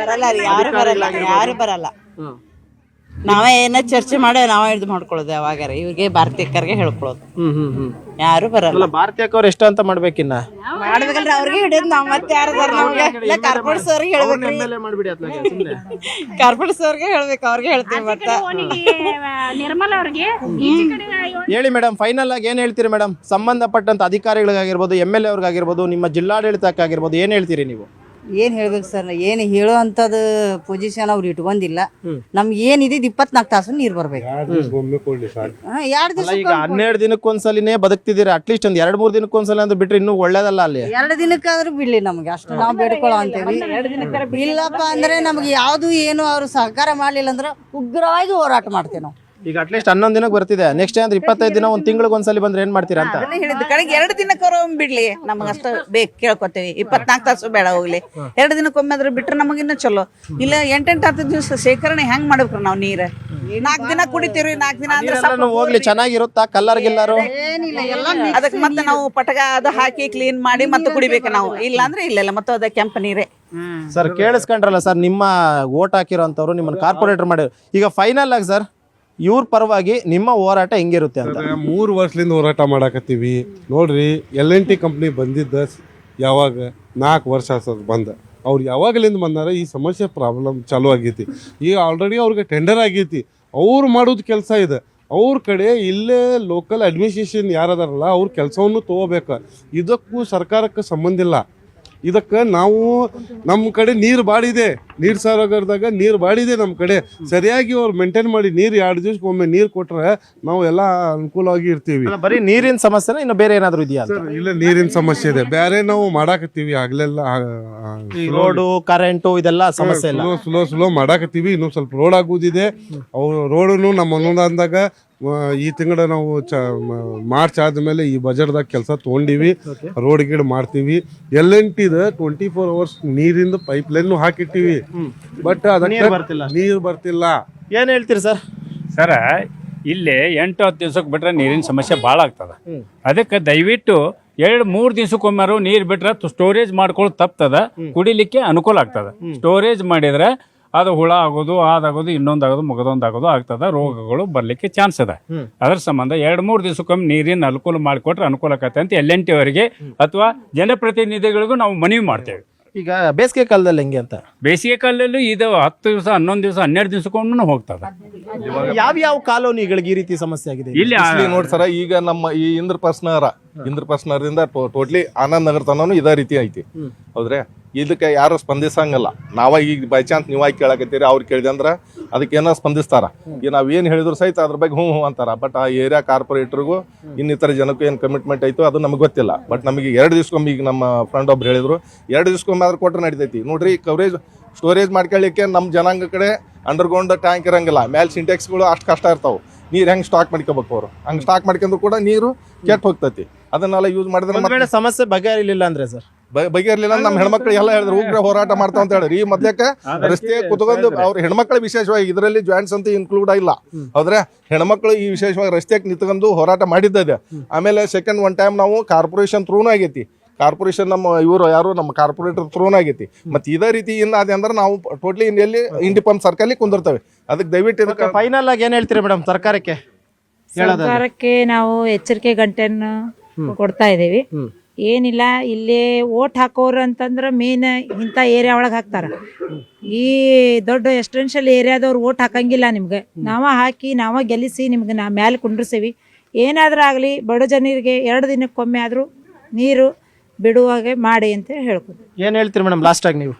ಬರಲ್ಲ ರೀ ಯಾರು ಬರಲ್ಲ ಯಾರು ಬರಲ್ಲ. ನಾವೇ ಏನ ಚರ್ಚೆ ಮಾಡಿ ನಾವೇ ಇದು ಮಾಡ್ಕೊಳ್ಳೋದು ಯಾವಾಗಾರ ಇವ್ರಿಗೆ ಭಾರತೀಯಕ್ಕರಿಗೆ ಹೇಳ್ಕೊಳ್ಳೋದು. ಹ್ಮ್ ಹ್ಮ್ ಹ್ಮ್. ಯಾರು ಬರಲ್ಲ. ಅಲ್ಲ ಭಾರತೀಯಕ್ಕೆ ಅವ್ರು ಎಷ್ಟು ಅಂತ ಮಾಡ್ಬೇಕಿನ್ನ? ಮಾಡ್ಬೇಕಲ್ರಿ ಅವ್ರಿಗೆ ಹಿಡಿಯೋದು ನಾವ್ ಮತ್ತೆ ಯಾರು ನಮ್ಗೆ? ಇಲ್ಲ ಕಾರ್ಪೊರೇಟ್ ಸರ್ಗೆ ಹೇಳ್ಬೇಕ್ರಿ. ಮಾಡ್ಬಿಡಿ ಅತ್ಲಾಗೆ ಸುಮ್ನೆ. ಕಾರ್ಪೊರೇಟ್ ಸರ್ಗೆ ಹೇಳ್ಬೇಕು ಅವ್ರಿಗೆ ಹೇಳ್ತೀವಿ ಮತ್ತ. ನಿರ್ಮಲ ಅವ್ರಿಗೆ. ಈಚೆ ಕಡೆ ಹೇಳಿ ಮೇಡಮ್ ಫೈನಲ್ ಆಗಿ ಏನ್ ಹೇಳ್ತೀರಿ ಮೇಡಮ್? ಸಂಬಂಧಪಟ್ಟಂತ ಅಧಿಕಾರಿಗಳಿಗಾಗಿರ್ಬೋದು ಎಂ ಎಲ್ ಎ ಅವ್ರಿಗಾಗಿರ್ಬೋದು ನಿಮ್ಮ ಜಿಲ್ಲಾಡಳಿತಕ್ಕಾಗಿರ್ಬೋದು ಏನ್ ಹೇಳ್ತೀರಿ ನೀವು? ಏನ್ ಹೇಳ್ಬೇಕು ಸರ್ ಏನು ಹೇಳೋ ಅಂಥದ್ದು ಪೊಸಿಷನ್ ಅವ್ರು ಇಟ್ಕೊಂಡಿಲ್ಲ ನಮ್ಗೆ ಏನಿದೆ ಇಪ್ಪತ್ನಾಲ್ಕು ತಾಸು ನೀರು ಬರ್ಬೇಕು. ಸಾಕು. ಎರಡು ಅಲ್ಲ ಈಗ ದಿವಸ ಹನ್ನೆರಡು ದಿನಕ್ಕೊಂದ್ಸಲಿನೇ ಬದುಕ್ತಿದ್ದೀರಾ ಅಟ್ಲೀಸ್ಟ್ ಒಂದ್ ಎರಡ್ ಮೂರ್ ದಿನಕ್ಕೊಂದ್ಸಲ ಅಂದ್ರೆ ಬಿಟ್ರೆ ಇನ್ನೂ ಒಳ್ಳೇದಲ್ಲ ಅಲ್ಲಿ? ಎರಡು ದಿನಕ್ಕಾದ್ರೂ ಬಿಡ್ಲಿ ನಮ್ಗೆ ಅಷ್ಟು ನಾವು ಬೇಡ್ಕೊಳ್ಳೋ ಅಂತೇವಿ ಇಲ್ಲಪ್ಪ ಅಂದ್ರೆ ನಮ್ಗೆ ಯಾವ್ದು ಏನು ಅವ್ರು ಸಹಕಾರ ಮಾಡ್ಲಿಲ್ಲ ಅಂದ್ರೆ ಉಗ್ರವಾಗಿ ಹೋರಾಟ ಮಾಡ್ತೇವೆ ನಾವು. ಈಗ ಅಟ್ಲೀಸ್ಟ್ ಹನ್ನೊಂದು ದಿನಕ್ಕೆ ಬರ್ತಿದೆ. ನೆಕ್ಸ್ಟ್ ಅಂದ್ರೆ ಇಪ್ಪತ್ತೈದು ದಿನ ಒಂದ್ ತಿಂಗಳಿಗೆ ಒಂದ್ಸಲಿ ಬಂದ್ರೆ ಏನ್ ಮಾಡ್ತೀರಾ ಅಂತ? ಅದನ್ನೇ ಹೇಳಿದ್ದು. ಕಡೆಗೆ ಎರಡು ದಿನಕ್ಕಾರ ಬಿಡ್ಲಿ. ನಮ್ಗೆ ಅಷ್ಟ ಬೇಕು ಕೇಳ್ಕೊತೀವಿ. ಇಪ್ಪತ್ನಾಲ್ಕು ತಾಸು ಬೇಡ ಹೋಗ್ಲಿ. ಎರಡು ದಿನಕ್ಕೊಮ್ಮೆ ಆದ್ರೆ ಬಿಟ್ರೆ ನಮಗಿನ್ನೂ ಚಲೋ. ಇಲ್ಲ ಎಂಟೆಂಟು ಹತ್ತು ದಿವಸ ಶೇಖರಣೆ ಹೆಂಗ್ ಮಾಡ್ಬೇಕು ನಾವು ನೀರ್? ನಾಲ್ಕು ದಿನ ಕುಡಿತೀವಿ ನಾಲ್ಕು ದಿನ ಅಂದ್ರೆ ಹೋಗ್ಲಿ ಚೆನ್ನಾಗಿರುತ್ತಾ? ಕಲ್ಲರ್ ಗಿಲ್ಲರು? ಅದಕ್ಕೆ ಮತ್ತೆ ನಾವು ಪಟಗ ಅದು ಹಾಕಿ ಕ್ಲೀನ್ ಮಾಡಿ ಮತ್ತೆ ಕುಡಿಬೇಕು ನಾವು. ಇಲ್ಲ ಅಂದ್ರೆ ಇಲ್ಲ ಇಲ್ಲ. ಮತ್ತೆ ಅದ ಕೆಂಪು ನೀರೇ. ಸರ್ ಕೇಳಿಸ್ಕೊಂಡ್ರಲ್ಲ ಸರ್ ನಿಮ್ಮ ಓಟ್ ಹಾಕಿರೋಂಥವ್ರು ನಿಮ್ಮನ್ನ ಕಾರ್ಪೊರೇಟರ್ ಮಾಡಿ ಈಗ ಫೈನಲ್ ಆಗಿ ಸರ್ ಇವ್ರ ಪರವಾಗಿ ನಿಮ್ಮ ಹೋರಾಟ ಹೆಂಗಿರುತ್ತೆ ಅಂತ. ಮೂರು ವರ್ಷದಿಂದ ಹೋರಾಟ ಮಾಡಾಕತ್ತೀವಿ. ನೋಡ್ರಿ ಎಲ್ ಎನ್ ಟಿ ಕಂಪ್ನಿ ಬಂದಿದ್ದ ಯಾವಾಗ ನಾಲ್ಕು ವರ್ಷ ಬಂದ. ಅವ್ರು ಯಾವಾಗಲಿಂದ ಬಂದಾರ, ಈ ಸಮಸ್ಯೆ ಪ್ರಾಬ್ಲಮ್ ಚಾಲೂ ಆಗೈತಿ. ಈಗ ಆಲ್ರೆಡಿ ಅವ್ರಿಗೆ ಟೆಂಡರ್ ಆಗೈತಿ. ಅವ್ರು ಮಾಡೋದು ಕೆಲಸ ಇದೆ. ಅವ್ರ ಕಡೆ ಇಲ್ಲೇ ಲೋಕಲ್ ಅಡ್ಮಿನಿಸ್ಟ್ರೇಷನ್ ಯಾರದಾರಲ್ಲ ಅವ್ರ ಕೆಲಸವನ್ನು ತಗೋಬೇಕು. ಇದಕ್ಕೂ ಸರ್ಕಾರಕ್ಕೆ ಸಂಬಂಧ ಇಲ್ಲ. ಇದಕ್ಕೆ ನಾವು ನಮ್ಮ ಕಡೆ ನೀರು ಬಾಡಿದೆ. ನೀರು ಸಾಗರದಾಗ ನೀರು ಬಾಡಿದೆ ನಮ್ಮ ಕಡೆ. ಸರಿಯಾಗಿ ಅವ್ರು ಮೇಂಟೈನ್ ಮಾಡಿ ನೀರು ಎರಡು ದಿವ್ಸಕ್ಕೊಮ್ಮೆ ನೀರು ಕೊಟ್ಟರೆ ನಾವು ಎಲ್ಲ ಅನುಕೂಲವಾಗಿ ಇರ್ತೀವಿ. ಬರೀ ನೀರಿನ ಸಮಸ್ಯೆನ ಇನ್ನು ಬೇರೆ ಏನಾದರೂ ಇದೆಯಾ ಇಲ್ಲ ನೀರಿನ ಸಮಸ್ಯೆ ಇದೆ. ಬೇರೆ ನಾವು ಮಾಡಾಕತ್ತೀವಿ. ಆಗಲೆಲ್ಲ ರೋಡು ಕರೆಂಟು ಇದೆಲ್ಲ ಸಮಸ್ಯೆ ಇಲ್ಲ. ಸ್ಲೋ ಸ್ಲೋ ಸ್ಲೋ ಮಾಡಾಕತ್ತೀವಿ. ಇನ್ನೂ ಸ್ವಲ್ಪ ರೋಡ್ ಆಗೋದಿದೆ ಅವು ರೋಡನ್ನು ನಮ್ಮ ಅನುದಾನದಾಗ ಈ ತಿಂಗಳ ನಾವು ಚ ಮಾರ್ಚ್ ಆದಮೇಲೆ ಈ ಬಜೆಟ್ದಾಗ ಕೆಲಸ ತೊಗೊಂಡಿವಿ. ರೋಡ್ ಗೀಡ್ ಮಾಡ್ತೀವಿ. ಎಲ್ ಎನ್ ಟಿದ ಟ್ವೆಂಟಿ ಫೋರ್ ಅವರ್ಸ್ ನೀರಿಂದ ಪೈಪ್ ಲೈನ್ ಹಾಕಿಟ್ಟಿವಿ ಬಟ್ ಅದಕ್ಕೆ ಬರ್ತಿಲ್ಲ. ನೀರು ಬರ್ತಿಲ್ಲ. ಏನು ಹೇಳ್ತೀರಿ ಸರ್? ಸರ ಇಲ್ಲಿ ಎಂಟು ಹತ್ತು ದಿವ್ಸಕ್ಕೆ ಬಿಟ್ರೆ ನೀರಿನ ಸಮಸ್ಯೆ ಭಾಳ ಆಗ್ತದೆ. ಅದಕ್ಕೆ ದಯವಿಟ್ಟು ಎರಡು ಮೂರು ದಿವ್ಸಕ್ಕೊಮ್ಮಾರು ನೀರು ಬಿಟ್ರೆ ಸ್ಟೋರೇಜ್ ಮಾಡ್ಕೊಳ್ಳೋದು ತಪ್ತದ. ಕುಡಿಲಿಕ್ಕೆ ಅನುಕೂಲ ಆಗ್ತದೆ. ಸ್ಟೋರೇಜ್ ಮಾಡಿದ್ರೆ ಅದು ಹುಳ ಆಗೋದು ಅದಾಗೋದು ಇನ್ನೊಂದಾಗೋದು ಮುಗದೊಂದಾಗೋದು ಆಗ್ತದ ರೋಗಗಳು ಬರಲಿಕ್ಕೆ ಚಾನ್ಸ್ ಅದ ಅದ್ರ ಸಂಬಂಧ ಎರಡು ಮೂರು ದಿವಸಕ್ಕೊಮ್ಮೆ ನೀರಿನ ಅನುಕೂಲ ಮಾಡಿಕೊಟ್ರೆ ಅನುಕೂಲ ಆಗತ್ತೆ ಅಂತ ಎಲ್ ಎನ್ ಟಿ ಅವರಿಗೆ ಅಥವಾ ಜನಪ್ರತಿನಿಧಿಗಳಿಗೂ ನಾವು ಮನವಿ ಮಾಡ್ತೇವೆ. ಈಗ ಬೇಸಿಗೆ ಕಾಲದಲ್ಲಿ ಹೆಂಗೆ ಅಂತ? ಬೇಸಿಗೆ ಕಾಲದಲ್ಲೂ ಇದು ಹತ್ತು ದಿವಸ ಹನ್ನೊಂದು ದಿವಸ ಹನ್ನೆರಡು ದಿವಸಕ್ಕೊಮ್ಮೆ ಹೋಗ್ತದೆ. ಯಾವ ಯಾವ ಕಾಲೋನಿಗಳಿಗೆ ಈ ರೀತಿ ಸಮಸ್ಯೆ ಆಗಿದೆ? ಇಲ್ಲಿ ನೋಡಿ ಸರ ಈಗ ನಮ್ಮ ಈ ಇಂದ್ರ ನಗರ ಇಂದ್ರಪ್ರಸ್ಥ ನಗರದಿಂದ ಟೋಟ್ಲಿ ಆನಂದ್ ನಗರ ತನೂ ಇದೇ ರೀತಿ ಐತಿ. ಹೌದ್ರೆ? ಇದಕ್ಕೆ ಯಾರು ಸ್ಪಂದಿಸಂಗಲ್ಲ. ನಾವ ಈಗ ಬೈ ಚಾನ್ಸ್ ನೀವಾಗಿ ಕೇಳಕತ್ತೀರಿ ಅವ್ರು ಕೇಳಿದೆ ಅಂದ್ರೆ ಅದಕ್ಕೆ ಏನೋ ಸ್ಪಂದಿಸ್ತಾರ. ಈಗ ನಾವು ಏನು ಹೇಳಿದ್ರು ಸಹಿತ ಅದ್ರ ಬಗ್ಗೆ ಹ್ಞೂ ಹ್ಞೂ ಅಂತಾರ. ಬಟ್ ಆ ಏರಿಯಾ ಕಾರ್ಪೊರೇಟರ್ಗೂ ಇನ್ನಿತರ ಜನಕ್ಕೂ ಏನು ಕಮಿಟ್ಮೆಂಟ್ ಐತೋ ಅದು ನಮಗೆ ಗೊತ್ತಿಲ್ಲ. ಬಟ್ ನಮಗೆ ಎರಡು ದಿವ್ಸಕ್ಕೊಮ್ಮೆ ಈಗ ನಮ್ಮ ಫ್ರೆಂಡ್ ಒಬ್ರು ಹೇಳಿದ್ರು ಎರಡು ದಿವ್ಸಕ್ಕೊಮ್ಮೆ ಆದ್ರೆ ಕೊಟ್ಟರೆ ನಡಿತೈತಿ. ನೋಡ್ರಿ ಕವರೇಜ್ ಸ್ಟೋರೇಜ್ ಮಾಡ್ಕೊಳ್ಳಿಕ್ಕೆ ನಮ್ಮ ಜನಾಂಗ ಕಡೆ ಅಂಡರ್ಗ್ರೌಂಡ್ ಟ್ಯಾಂಕ್ ಇರಂಗಿಲ್ಲ. ಮ್ಯಾಲ್ ಸಿಂಟೆಕ್ಸ್ಗಳು ಅಷ್ಟು ಕಷ್ಟ ಇರ್ತಾವೆ. ನೀರು ಹೆಂಗೆ ಸ್ಟಾಕ್ ಮಾಡ್ಕೋಬೇಕು ಅವರು? ಹಂಗೆ ಸ್ಟಾಕ್ ಮಾಡ್ಕೊಂಡ್ರು ಕೂಡ ನೀರು ಕೆಟ್ಟ ಹೋಗ್ತೈತಿ. ಅದನ್ನೆಲ್ಲ ಯೂಸ್ ಮಾಡಿದ್ರೆ ಸಮಸ್ಯೆ ಬಗೆಹರಿಲಿಲ್ಲ ಅಂದ್ರೆ ಸರ್? ಬ- ಬಗೆಹರ್ಲಿಲ್ಲ ನಮ್ಮ ಹೆಣ್ಮಕ್ಳು ಎಲ್ಲ ಹೇಳಿದ್ರು ಉಗ್ರ ಹೋರಾಟ ಮಾಡ್ತಾವ ಅಂತ ಹೇಳಿದ್ರು. ಈ ಮಧ್ಯಕ್ಕೆ ರಸ್ತೆ ಕುತ್ಕೊಂಡು ಅವ್ರ ಹೆಣ್ಮಕ್ಳು ವಿಶೇಷವಾಗಿ ಇದರಲ್ಲಿ ಜಾಯಿಂಟ್ಸ್ ಅಂತ ಇನ್ಕ್ಲೂಡ್ ಆಗಿಲ್ಲ ಹೌದ್ರೆ ಹೆಣ್ಮಕ್ಳು ಈ ವಿಶೇಷವಾಗಿ ರಸ್ತೆಗೆ ನಿಂತ್ಕೊಂಡು ಹೋರಾಟ ಮಾಡಿದ್ದದೆ. ಆಮೇಲೆ ಸೆಕೆಂಡ್ ಒನ್ ಟೈಮ್ ನಾವು ಕಾರ್ಪೊರೇಷನ್ ಥ್ರೂನು ಆಗೈತಿ. ಕಾರ್ಪೊರೇಷನ್ ನಮ್ಮ ಇವರು ಯಾರು ನಮ್ಮ ಕಾರ್ಪೊರೇಟರ್ ಥ್ರೋನ್ ಆಗೈತಿ. ಮತ್ತೆ ಇದೇ ರೀತಿ ಇನ್ನ ಅದೇ ಅಂದ್ರೆ ನಾವು ಟೋಟ್ಲಿ ಇಂಡಿಯಲ್ಲಿ ಇಂಡಿ ಪಂಪ್ ಸರ್ಕಲ್ ಕುಂದಿರ್ತೇವೆ. ಅದಕ್ಕೆ ದಯವಿಟ್ಟು ಇದಕ್ಕೆ ಫೈನಲ್ ಆಗಿ ಏನ್ ಹೇಳ್ತೀರಿ ಮೇಡಮ್ ಸರ್ಕಾರಕ್ಕೆ ಹೇಳೋದಾದ್ರೆ. ಸರ್ಕಾರಕ್ಕೆ ನಾವು ಎಚ್ಚರಿಕೆ ಗಂಟೆಯನ್ನು ಕೊಡ್ತಾ ಇದ್ದೀವಿ. ಏನಿಲ್ಲ ಇಲ್ಲಿ ಓಟ್ ಹಾಕೋರು ಅಂತಂದ್ರೆ ಮೇನ್ ಇಂಥ ಏರಿಯಾ ಒಳಗೆ ಹಾಕ್ತಾರೆ. ಈ ದೊಡ್ಡ ಎಸ್ಟೆನ್ಷಿಯಲ್ ಏರಿಯಾದವ್ರು ಓಟ್ ಹಾಕಂಗಿಲ್ಲ ನಿಮ್ಗೆ. ನಾವ ಹಾಕಿ ನಾವ ಗೆಲ್ಲಿಸಿ ನಿಮ್ಗೆ ನಾ ಮ್ಯಾಲೆ ಕುಂಡ್ರಿಸೀವಿ. ಏನಾದ್ರೂ ಆಗಲಿ ಬಡ ಜನರಿಗೆ ಎರಡು ದಿನಕ್ಕೊಮ್ಮೆ ಆದರೂ ನೀರು ಬಿಡುವಾಗೆ ಮಾಡಿ ಅಂತ ಹೇಳ್ಕೊತೀವಿ ಏನ್ ಹೇಳ್ತೀರಿ ಮೇಡಮ್ ಲಾಸ್ಟ್ ಆಗಿ ನೀವು?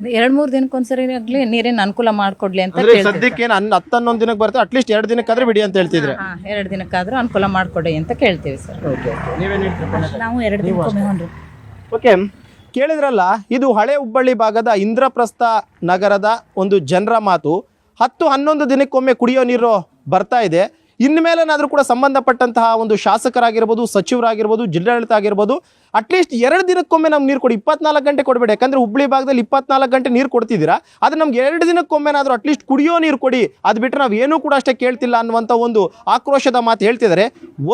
ಎರಡ್ ಮೂರ್ ದಿನಕ್ಕೊಂದ್ಸರಿ ಆಗ್ಲಿ ನೀರೇನ್ ಅನುಕೂಲ ಮಾಡ್ಕೊಡ್ಲಿ ಅಂತ ಅಂದ್ರೆ ಸದ್ಯಕ್ಕೆ ಹತ್ತೊಂದ್ ಹನ್ ಹತ್ತು ಹನ್ನೊಂದು ದಿನಕ್ಕೆ ಬರುತ್ತೆ ಅಟ್ಲೀಸ್ಟ್ ಎರಡು ದಿನಕ್ಕಾದ್ರೆ ಬಿಡಿ ಅಂತ ಹೇಳ್ತಿದ್ರೆ? ಎರಡ್ ದಿನಕ್ಕಾದ್ರೂ ಅನುಕೂಲ ಮಾಡ್ಕೊಡಿ ಅಂತ ಕೇಳ್ತೀವಿ ಸರ್. ನೀವೇನ್ ಹೇಳ್ತೀರಿ ನಾವು ಎರಡು ದಿನಕ್ಕೊಮ್ಮೆ ಹೊಂಡ್ರಿ ಓಕೆ ಕೇಳಿದ್ರಲ್ಲ ಇದು ಹಳೆ ಹುಬ್ಬಳ್ಳಿ ಭಾಗದ ಇಂದ್ರಪ್ರಸ್ಥ ನಗರದ ಒಂದು ಜನರ ಮಾತು. ಹತ್ತು ಹನ್ನೊಂದು ದಿನಕ್ಕೊಮ್ಮೆ ಕುಡಿಯೋ ನೀರು ಬರ್ತಾ ಇದೆ. ಇನ್ಮೇಲೇನಾದರೂ ಕೂಡ ಸಂಬಂಧಪಟ್ಟಂತಹ ಒಂದು ಶಾಸಕರಾಗಿರ್ಬೋದು ಸಚಿವರಾಗಿರ್ಬೋದು ಜಿಲ್ಲಾಡಳಿತ ಆಗಿರ್ಬೋದು ಅಟ್ಲೀಸ್ಟ್ ಎರಡು ದಿನಕ್ಕೊಮ್ಮೆ ನಮ್ಗೆ ನೀರು ಕೊಡಿ. ಇಪ್ಪತ್ನಾಲ್ಕು ಗಂಟೆ ಕೊಡಬೇಡಿ. ಯಾಕಂದ್ರೆ ಹುಬ್ಳಿ ಭಾಗದಲ್ಲಿ ಇಪ್ಪತ್ನಾಲ್ಕು ಗಂಟೆ ನೀರು ಕೊಡ್ತಿದ್ದೀರಾ? ಅದು ನಮ್ಗೆ ಎರಡು ದಿನಕ್ಕೊಮ್ಮೆನಾದರೂ ಅಟ್ಲೀಸ್ಟ್ ಕುಡಿಯೋ ನೀರು ಕೊಡಿ. ಅದು ಬಿಟ್ಟರೆ ನಾವು ಏನೂ ಕೂಡ ಅಷ್ಟೇ ಕೇಳ್ತಿಲ್ಲ ಅನ್ನುವಂಥ ಒಂದು ಆಕ್ರೋಶದ ಮಾತು ಹೇಳ್ತಿದ್ದಾರೆ.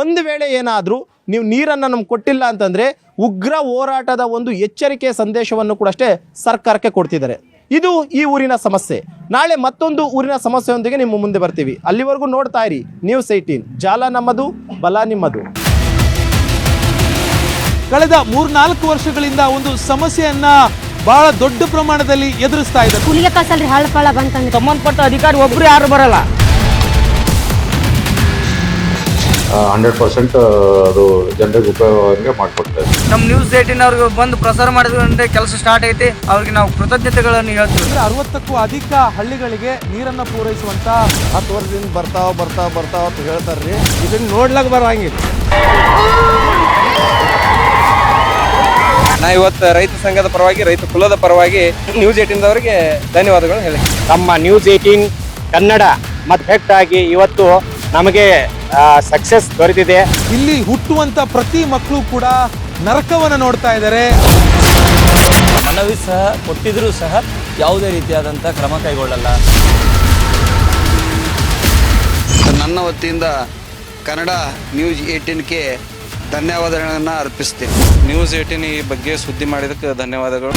ಒಂದು ವೇಳೆ ಏನಾದರೂ ನೀವು ನೀರನ್ನು ನಮ್ಗೆ ಕೊಟ್ಟಿಲ್ಲ ಅಂತಂದರೆ ಉಗ್ರ ಹೋರಾಟದ ಒಂದು ಎಚ್ಚರಿಕೆಯ ಸಂದೇಶವನ್ನು ಕೂಡ ಅಷ್ಟೇ ಸರ್ಕಾರಕ್ಕೆ ಕೊಡ್ತಿದ್ದಾರೆ. ಇದು ಈ ಊರಿನ ಸಮಸ್ಯೆ. ನಾಳೆ ಮತ್ತೊಂದು ಊರಿನ ಸಮಸ್ಯೆಯೊಂದಿಗೆ ನಿಮ್ಮ ಮುಂದೆ ಬರ್ತೀವಿ. ಅಲ್ಲಿವರೆಗೂ ನೋಡ್ತಾ ಇರಿ. ನ್ಯೂಸ್ ಏಯ್ಟೀನ್ ಜಾಲ ನಮ್ಮದು, ಬಲ ನಿಮ್ಮದು. ಕಳೆದ ಮೂರ್ನಾಲ್ಕು ವರ್ಷಗಳಿಂದ ಒಂದು ಸಮಸ್ಯೆಯನ್ನ ಬಹಳ ದೊಡ್ಡ ಪ್ರಮಾಣದಲ್ಲಿ ಎದುರಿಸ್ತಾ ಇದೆ. ಕೂಲಿಗೆ ಕಸಲ್ರಿ ಹಳ್ಳ ಪಳ್ಳ ಬಂತಂದ್ರೆ. ಸಂಬಂಧಪಟ್ಟ ಅಧಿಕಾರಿ ಒಬ್ರು ಯಾರು ಬರಲ್ಲ. ಹಂಡ್ರೆಡ್ ಪರ್ಸೆಂಟ್ ಅದು ಜನರಿಗೆ ಉಪಯೋಗ ಮಾಡಿಕೊಡ್ತಾರೆ. ನಮ್ಮ ನ್ಯೂಸ್ ಏಟಿನ್ ಅವ್ರಿಗೆ ಬಂದು ಪ್ರಸಾರ ಮಾಡಿದ್ರೆ ಕೆಲಸ ಸ್ಟಾರ್ಟ್ ಐತಿ ಅವ್ರಿಗೆ ನಾವು ಕೃತಜ್ಞತೆಗಳನ್ನು ಹೇಳ್ತೀವಿ. ಅಂದ್ರೆ ಅರವತ್ತಕ್ಕೂ ಅಧಿಕ ಹಳ್ಳಿಗಳಿಗೆ ನೀರನ್ನ ಪೂರೈಸುವಂತ ಹತ್ತು ವರ್ಷದಿಂದ ಬರ್ತಾವ ಬರ್ತಾವ ಬರ್ತಾವ ಅಂತ ಹೇಳ್ತಾರ್ರಿ. ಇದನ್ನ ಬರೋ ಬರಂಗಿಲ್ಲ. ನಾ ಇವತ್ತು ರೈತ ಸಂಘದ ಪರವಾಗಿ ರೈತ ಕುಲದ ಪರವಾಗಿ ನ್ಯೂಸ್ ಏಟಿನ್ದವರಿಗೆ ಧನ್ಯವಾದಗಳು ಹೇಳಿ. ನಮ್ಮ ನ್ಯೂಸ್ ಏಟೀನ್ ಕನ್ನಡ ಮತ್ತು ಹೆಟ್ ಆಗಿ ಇವತ್ತು ನಮಗೆ ಸಕ್ಸಸ್ ದೊರೆತಿದೆ. ಇಲ್ಲಿ ಹುಟ್ಟುವಂತ ಪ್ರತಿ ಮಕ್ಕಳು ಕೂಡ ನರಕವನ್ನು ನೋಡ್ತಾ ಇದ್ದಾರೆ. ಮನವಿ ಸಹ ಕೊಟ್ಟಿದ್ರೂ ಸಹ ಯಾವುದೇ ರೀತಿಯಾದಂಥ ಕ್ರಮ ಕೈಗೊಳ್ಳಲ್ಲ. ನನ್ನ ವತಿಯಿಂದ ಕನ್ನಡ ನ್ಯೂಸ್ ಏಟೀನ್ಗೆ ಧನ್ಯವಾದಗಳನ್ನು ಅರ್ಪಿಸ್ತೀನಿ. ನ್ಯೂಸ್ ಏಟಿನ್ ಈ ಬಗ್ಗೆ ಸುದ್ದಿ ಮಾಡಿದಕ್ಕೆ ಧನ್ಯವಾದಗಳು.